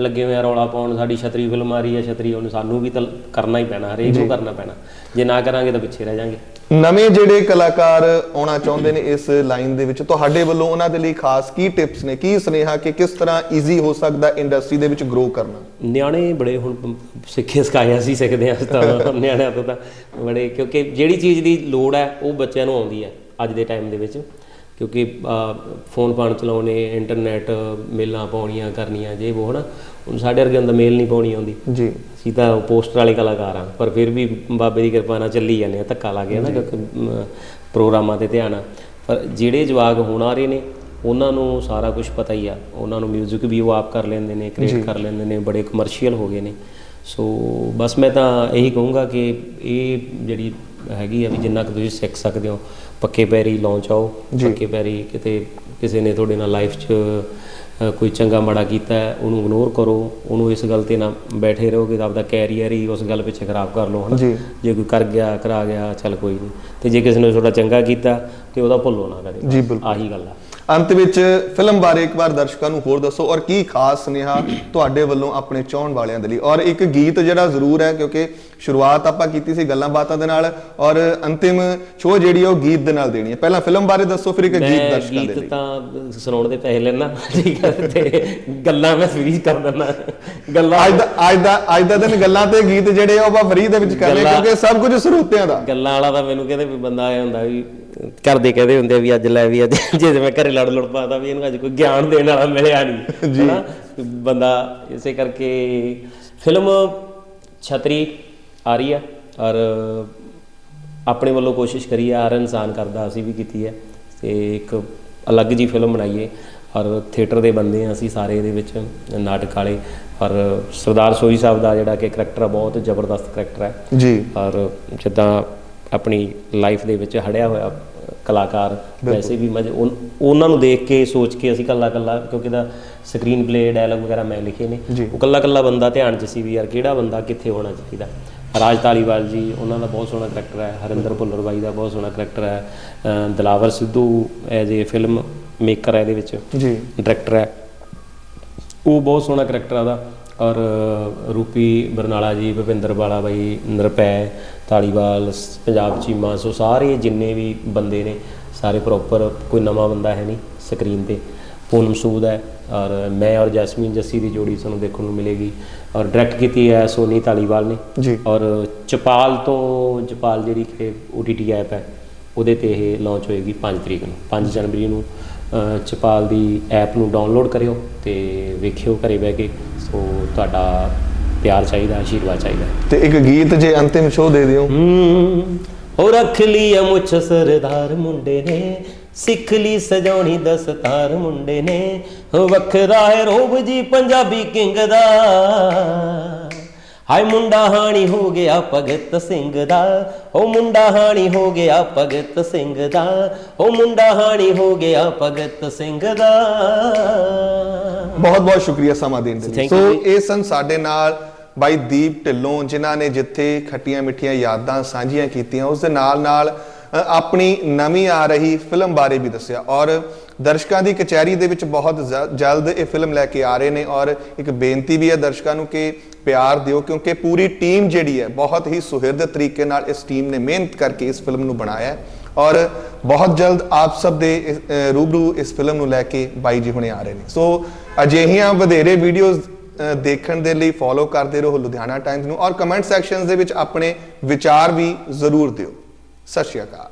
ਲੱਗੇ ਹੋਏ ਆ ਰੌਲਾ ਪਾਉਣ ਸਾਡੀ ਛਤਰੀ ਫਿਲਮ ਆ ਰਹੀ ਹੈ ਛਤਰੀ ਉਹਨੂੰ ਸਾਨੂੰ ਵੀ ਤਾਂ ਕਰਨਾ ਹੀ ਪੈਣਾ ਹਰੇਕ ਨੂੰ ਕਰਨਾ ਪੈਣਾ। ਜੇ ਨਾ ਕਰਾਂਗੇ ਤਾਂ ਪਿੱਛੇ ਰਹਿ ਜਾਾਂਗੇ। ਨਵੇਂ ਜਿਹੜੇ ਕਲਾਕਾਰ ਆਉਣਾ ਚਾਹੁੰਦੇ ਨੇ ਇਸ ਲਾਈਨ ਦੇ ਵਿੱਚ, ਤੁਹਾਡੇ ਵੱਲੋਂ ਉਹਨਾਂ ਦੇ ਲਈ ਖਾਸ ਕੀ ਟਿਪਸ ਨੇ, ਕੀ ਸੁਨੇਹਾ ਕਿ ਕਿਸ ਤਰ੍ਹਾਂ ਈਜ਼ੀ ਹੋ ਸਕਦਾ ਇੰਡਸਟਰੀ ਦੇ ਵਿੱਚ ਗਰੋ ਕਰਨਾ? ਨਿਆਣੇ ਬੜੇ ਹੁਣ ਸਿੱਖੇ ਸਿਖਾਏ ਅਸੀਂ ਸਿੱਖਦੇ ਹਾਂ ਤਾਂ, ਨਿਆਣਿਆਂ ਤੋਂ ਤਾਂ ਬੜੇ, ਕਿਉਂਕਿ ਜਿਹੜੀ ਚੀਜ਼ ਦੀ ਲੋੜ ਹੈ, ਉਹ ਬੱਚਿਆਂ ਨੂੰ ਆਉਂਦੀ ਹੈ ਅੱਜ ਦੇ ਟਾਈਮ ਦੇ ਵਿੱਚ। ਕਿਉਂਕਿ ਫੋਨ ਪਾਣ ਚਲਾਉਣੇ ਇੰਟਰਨੈਟ ਮੇਲਾਂ ਪਾਉਣੀਆਂ ਕਰਨੀਆਂ ਜੇ ਉਹ ਹਨਾ? ਹੁਣ ਸਾਡੇ ਵਰਗੇ ਹੁੰਦਾ ਮੇਲ ਨਹੀਂ ਪਾਉਣੀ ਆਉਂਦੀ। ਜੀ। ਅਸੀਂ ਤਾਂ ਪੋਸਟਰ ਵਾਲੇ ਕਲਾਕਾਰ ਆ ਪਰ ਫਿਰ ਵੀ ਬਾਬੇ ਦੀ ਕਿਰਪਾ ਨਾਲ ਚੱਲੀ ਜਾਂਦੇ ਆ ਧੱਕਾ ਲਾ ਗਿਆ ਨਾ ਕਿਉਂਕਿ ਪ੍ਰੋਗਰਾਮਾਂ ਤੇ ਧਿਆਨ ਆ। ਪਰ ਜਿਹੜੇ ਜਵਾਗ ਹੁਣ ਆ ਰਹੇ ਨੇ ਉਹਨਾਂ ਨੂੰ ਸਾਰਾ ਕੁਝ ਪਤਾ ਹੀ ਆ। ਉਹਨਾਂ ਨੂੰ 뮤직 ਵੀ ਉਹ ਆਪ ਕਰ ਲੈਂਦੇ ਨੇ ਕ੍ਰੀਏਟ ਕਰ ਲੈਂਦੇ ਨੇ ਬੜੇ ਕਮਰਸ਼ੀਅਲ ਹੋ ਗਏ ਨੇ। ਸੋ ਬਸ ਮੈਂ ਤਾਂ ਇਹੀ ਕਹੂੰਗਾ ਕਿ ਇਹ ਜਿਹੜੀ ਹੈਗੀ ਆ ਵੀ ਜਿੰਨਾ ਕੁ ਤੁਸੀਂ ਸਿੱਖ ਸਕਦੇ ਹੋ ਪੱਕੇ ਪੈਰੀ ਲਾਂਚ ਆਓ ਪੱਕੇ ਪੈਰੀ ਕਿਤੇ ਕਿਸੇ ਨੇ ਤੁਹਾਡੇ ਨਾਲ ਲਾਈਫ 'ਚ ਕੋਈ ਚੰਗਾ ਮਾੜਾ ਕੀਤਾ ਉਹਨੂੰ ਇਗਨੋਰ ਕਰੋ ਉਹਨੂੰ ਇਸ ਗੱਲ ਤੇ ਨਾ ਬੈਠੇ ਰਹੋਗੇ ਤਾਂ ਆਪਦਾ ਕੈਰੀਅਰ ਹੀ ਉਸ ਗੱਲ ਪਿੱਛੇ ਖਰਾਬ ਕਰ ਲਓ ਹਨਾ? ਜੀ। ਜੇ ਕੋਈ ਕਰ ਗਿਆ ਕਰਾ ਗਿਆ ਚੱਲ ਕੋਈ ਨਹੀਂ ਤੇ ਜੇ ਕਿਸੇ ਨੇ ਤੁਹਾਡਾ ਚੰਗਾ ਕੀਤਾ ਤੇ ਉਹਦਾ ਭੁੱਲੋ ਨਾ ਕਦੇ। ਜੀ ਬਿਲਕੁਲ। ਆਹੀ ਗੱਲ ਆ। ਅੰਤ ਵਿੱਚ ਫਿਲਮ ਬਾਰੇ ਇੱਕ ਵਾਰ ਦਰਸ਼ਕਾਂ ਨੂੰ ਹੋਰ ਦੱਸੋ ਔਰ ਕੀ ਖਾਸ ਸੁਨੇਹਾ ਤੁਹਾਡੇ ਵੱਲੋਂ ਆਪਣੇ ਚਾਹਣ ਵਾਲਿਆਂ ਦੇ ਲਈ? ਔਰ ਇੱਕ ਗੀਤ ਜਿਹੜਾ ਜ਼ਰੂਰ ਹੈ ਕਿਉਂਕਿ ਸ਼ੁਰੂਆਤ ਆਪਾਂ ਕੀਤੀ ਸੀ ਗੱਲਾਂ ਬਾਤਾਂ ਦੇ ਨਾਲ ਔਰ ਅੰਤਿਮ ਸ਼ੋਅ ਜਿਹੜੀ ਉਹ ਗੀਤ ਦੇ ਨਾਲ ਦੇਣੀ ਹੈ। ਪਹਿਲਾਂ ਫਿਲਮ ਬਾਰੇ ਦੱਸੋ ਫਿਰ ਇੱਕ ਗੀਤ ਦਰਸ਼ਕਾਂ ਦੇ ਗੀਤ ਲਈ। ਤਾਂ ਸੁਣਾਉਣ ਦੇ ਪੈਸੇ ਲੈਣਾ ਠੀਕ ਹੈ ਤੇ ਗੱਲਾਂ ਮੈਂ ਫ੍ਰੀ ਕਰ ਦਿੰਦਾ। ਗੱਲਾਂ ਅੱਜ ਦਾ ਅੱਜ ਦਾ ਅੱਜ ਦਾ ਦਿਨ ਗੱਲਾਂ ਤੇ ਗੀਤ ਜਿਹੜੇ ਉਹ ਆਪਾਂ ਫਰੀ ਦੇ ਵਿੱਚ ਕਰ ਲਏ ਕਿਉਂਕਿ ਸਭ ਕੁਝ ਸਰੋਤਿਆਂ ਦਾ। ਗੱਲਾਂ ਵਾਲਾ ਤਾਂ ਮੈਨੂੰ ਕਹਿੰਦੇ ਵੀ ਬੰਦਾ ਆਇਆ ਹੁੰਦਾ ਵੀ ਕਰਦੇ ਕਹਦੇ ਹੁੰਦੇ ਆ ਵੀ ਅੱਜ ਲੈ ਵੀ ਅੱਜ ਜੇ ਮੈਂ ਘਰੇ ਲੜ ਲੜ ਪਾਦਾ ਵੀ ਇਹਨੂੰ ਅੱਜ ਕੋਈ ਗਿਆਨ ਦੇਣ ਵਾਲਾ ਮਿਲਿਆ ਨਹੀਂ ਜੀ। ਬੰਦਾ ਇਸੇ ਕਰਕੇ ਫਿਲਮ ਛਤਰੀ ਆ ਰਹੀ ਆ ਔਰ ਆਪਣੇ ਵੱਲੋਂ ਕੋਸ਼ਿਸ਼ ਕਰੀ ਆ ਹਰ ਇਨਸਾਨ ਕਰਦਾ ਅਸੀਂ ਵੀ ਕੀਤੀ ਹੈ ਤੇ ਇੱਕ ਅਲੱਗ ਜੀ ਫਿਲਮ ਬਣਾਈਏ ਔਰ ਥੀਏਟਰ ਦੇ ਬੰਦੇ ਆ ਅਸੀਂ ਸਾਰੇ ਇਹਦੇ ਵਿੱਚ ਨਾਟਕ ਵਾਲੇ ਔਰ ਸਰਦਾਰ ਸੋਈ ਸਾਹਿਬ ਦਾ ਜਿਹੜਾ ਕਿ ਕਰੈਕਟਰ ਆ ਬਹੁਤ ਜ਼ਬਰਦਸਤ ਕਰੈਕਟਰ ਹੈ ਜੀ। ਔਰ ਜਿੱਦਾਂ ਆਪਣੀ ਲਾਈਫ ਦੇ ਵਿੱਚ ਹੜਿਆ ਹੋਇਆ ਕਲਾਕਾਰ ਵੈਸੇ ਵੀ ਉਨ- ਉਹਨਾਂ ਨੂੰ ਦੇਖ ਕੇ ਸੋਚ ਕੇ ਅਸੀਂ ਕੱਲਾ ਕੱਲਾ ਕਿਉਂਕਿ ਦਾ ਸਕਰੀਨ ਪਲੇ ਡਾਇਲੌਗ ਵਗੈਰਾ ਮੈਂ ਲਿਖੇ ਨੇ। ਜੀ। ਉਹ ਕੱਲਾ ਕੱਲਾ ਬੰਦਾ ਧਿਆਨ 'ਚ ਸੀ ਵੀ ਯਾਰ ਕਿਹੜਾ ਬੰਦਾ ਕਿੱਥੇ ਹੋਣਾ ਚਾਹੀਦਾ। ਰਾਜ ਧਾਲੀਵਾਲ ਜੀ ਉਹਨਾਂ ਦਾ ਬਹੁਤ ਸੋਹਣਾ ਕਰੈਕਟਰ ਹੈ ਹਰਿੰਦਰ ਭੁੱਲਰ ਬਾਈ ਦਾ ਬਹੁਤ ਸੋਹਣਾ ਕਰੈਕਟਰ ਹੈ ਅਹ Dilawar Sidhu as a film maker ਹੈ ਇਹਦੇ ਵਿੱਚ। ਜੀ। ਡਾਇਰੈਕਟਰ ਹੈ। ਉਹ ਬਹੁਤ ਸੋਹਣਾ ਕਰੈਕਟਰ ਆ ਉਹਦਾ। ਔਰ ਰੂਪੀ ਬਰਨਾਲਾ ਜੀ ਭੁਪਿੰਦਰ ਬਾਲਾ ਬਾਈ ਨਿਰਪੈ ਧਾਲੀਵਾਲ ਸ- ਪੰਜਾਬ ਚੀਮਾ ਸੋ ਸਾਰੇ ਜਿੰਨੇ ਵੀ ਬੰਦੇ ਨੇ ਸਾਰੇ ਪ੍ਰੋਪਰ ਕੋਈ ਨਵਾਂ ਬੰਦਾ ਹੈ ਨਹੀਂ ਸਕਰੀਨ ਤੇ। ਪੂਨਮ ਸੂਦ ਹੈ ਔਰ ਮੈਂ ਔਰ ਜੈਸਮੀਨ ਜੱਸੀ ਦੀ ਜੋੜੀ ਤੁਹਾਨੂੰ ਦੇਖਣ ਨੂੰ ਮਿਲੇਗੀ। ਔਰ ਡਾਇਰੈਕਟ ਕੀਤੀ ਹੈ ਸੋਨੀ ਧਾਲੀਵਾਲ ਨੇ। ਜੀ। ਔਰ ਚਪਾਲ ਤੋਂ ਚਪਾਲ ਜਿਹੜੀ ਕਿ OTT ਐਪ ਹੈ ਉਹਦੇ ਤੇ ਇਹ ਲਾਂਚ ਹੋਏਗੀ 5 ਤਰੀਕ ਨੂੰ 5 ਜਨਵਰੀ ਨੂੰ। ਚਪਾਲ ਦੀ ਐਪ ਨੂੰ ਡਾਊਨਲੋਡ ਕਰਿਓ ਤੇ ਵੇਖਿਓ ਘਰੇ ਬਹਿ ਕੇ। ਸੋ ਤੁਹਾਡਾ ਪਿਆਰ ਚਾਹੀਦਾ ਆਸ਼ੀਰਵਾਦ ਚਾਹੀਦਾ। ਤੇ ਇੱਕ ਗੀਤ ਜੇ ਅੰਤਿਮ ਸ਼ੋਅ ਦੇ ਦਿਓ। ਹੂੰ ਰੱਖ ਲਈ ਆ ਮੁੱਛ ਸਰਦਾਰ ਮੁੰਡੇ ਨੇ ਸਿੱਖ ਲਈ ਸਜਾਉਣੀ ਦਸਤਾਰ ਮੁੰਡੇ ਨੇ। ਵੱਖਰਾ ਹੈ ਰੋਬ ਜੀ ਪੰਜਾਬੀ ਕਿੰਗ ਦਾ। ਹਾਏ ਮੁੰਡਾ ਹਾਣੀ ਹੋ ਗਿਆ ਭਗਤ ਸਿੰਘ ਦਾ ਹੋ ਮੁੰਡਾ ਹਾਣੀ ਹੋ ਗਿਆ ਭਗਤ ਸਿੰਘ ਦਾ ਹੋ ਮੁੰਡਾ ਹਾਣੀ ਹੋ ਗਿਆ ਭਗਤ ਸਿੰਘ ਦਾ ਬਹੁਤ ਬਹੁਤ ਸ਼ੁਕਰੀਆ ਸਮਾਂ ਦੇਣ ਦੇ ਲਈ ਸੋ। ਇਹ ਸਨ ਸਾਡੇ ਨਾਲ ਬਾਈ ਦੀਪ ਢਿੱਲੋਂ ਜਿਨ੍ਹਾਂ ਨੇ ਜਿੱਥੇ ਖੱਟੀਆਂ ਮਿੱਠੀਆਂ ਯਾਦਾਂ ਸਾਂਝੀਆਂ ਕੀਤੀਆਂ ਉਸ ਦੇ ਨਾਲ ਨਾਲ ਆਪਣੀ ਨਵੀਂ ਆ ਰਹੀ ਫਿਲਮ ਬਾਰੇ ਵੀ ਦੱਸਿਆ। ਔਰ ਦਰਸ਼ਕਾਂ ਦੀ ਕਚਹਿਰੀ ਦੇ ਵਿੱਚ ਬਹੁਤ ਜ- ਜਲਦ ਇਹ ਫਿਲਮ ਲੈ ਕੇ ਆ ਰਹੇ ਨੇ ਔਰ ਇੱਕ ਬੇਨਤੀ ਵੀ ਹੈ ਦਰਸ਼ਕਾਂ ਨੂੰ ਕਿ ਪਿਆਰ ਦਿਓ, ਕਿਉਂਕਿ ਪੂਰੀ ਟੀਮ ਜਿਹੜੀ ਹੈ ਬਹੁਤ ਹੀ ਸੁਹਿਰਦ ਤਰੀਕੇ ਨਾਲ ਇਸ ਟੀਮ ਨੇ ਮਿਹਨਤ ਕਰਕੇ ਇਸ ਫਿਲਮ ਨੂੰ ਬਣਾਇਆ ਹੈ। ਔਰ ਬਹੁਤ ਜਲਦ ਆਪ ਸਭ ਦੇ ਰੂਬਰੂ ਇਸ ਫਿਲਮ ਨੂੰ ਲੈ ਕੇ ਬਾਈ ਜੀ ਹੁਣੇ ਆ ਰਹੇ ਨੇ। ਸੋ ਅਜਿਹੀਆਂ ਵਧੇਰੇ ਵੀਡੀਓਜ਼ ਦੇਖਣ ਦੇ ਲਈ ਫੋਲੋ ਕਰਦੇ ਰਹੋ ਲੁਧਿਆਣਾ ਟਾਈਮਜ਼ ਨੂੰ ਔਰ ਕਮੈਂਟ ਸੈਕਸ਼ਨਸ ਦੇ ਵਿੱਚ ਆਪਣੇ ਵਿਚਾਰ ਵੀ ਜ਼ਰੂਰ ਦਿਓ। ਸਤਿ ਸ਼੍ਰੀ ਅਕਾਲ।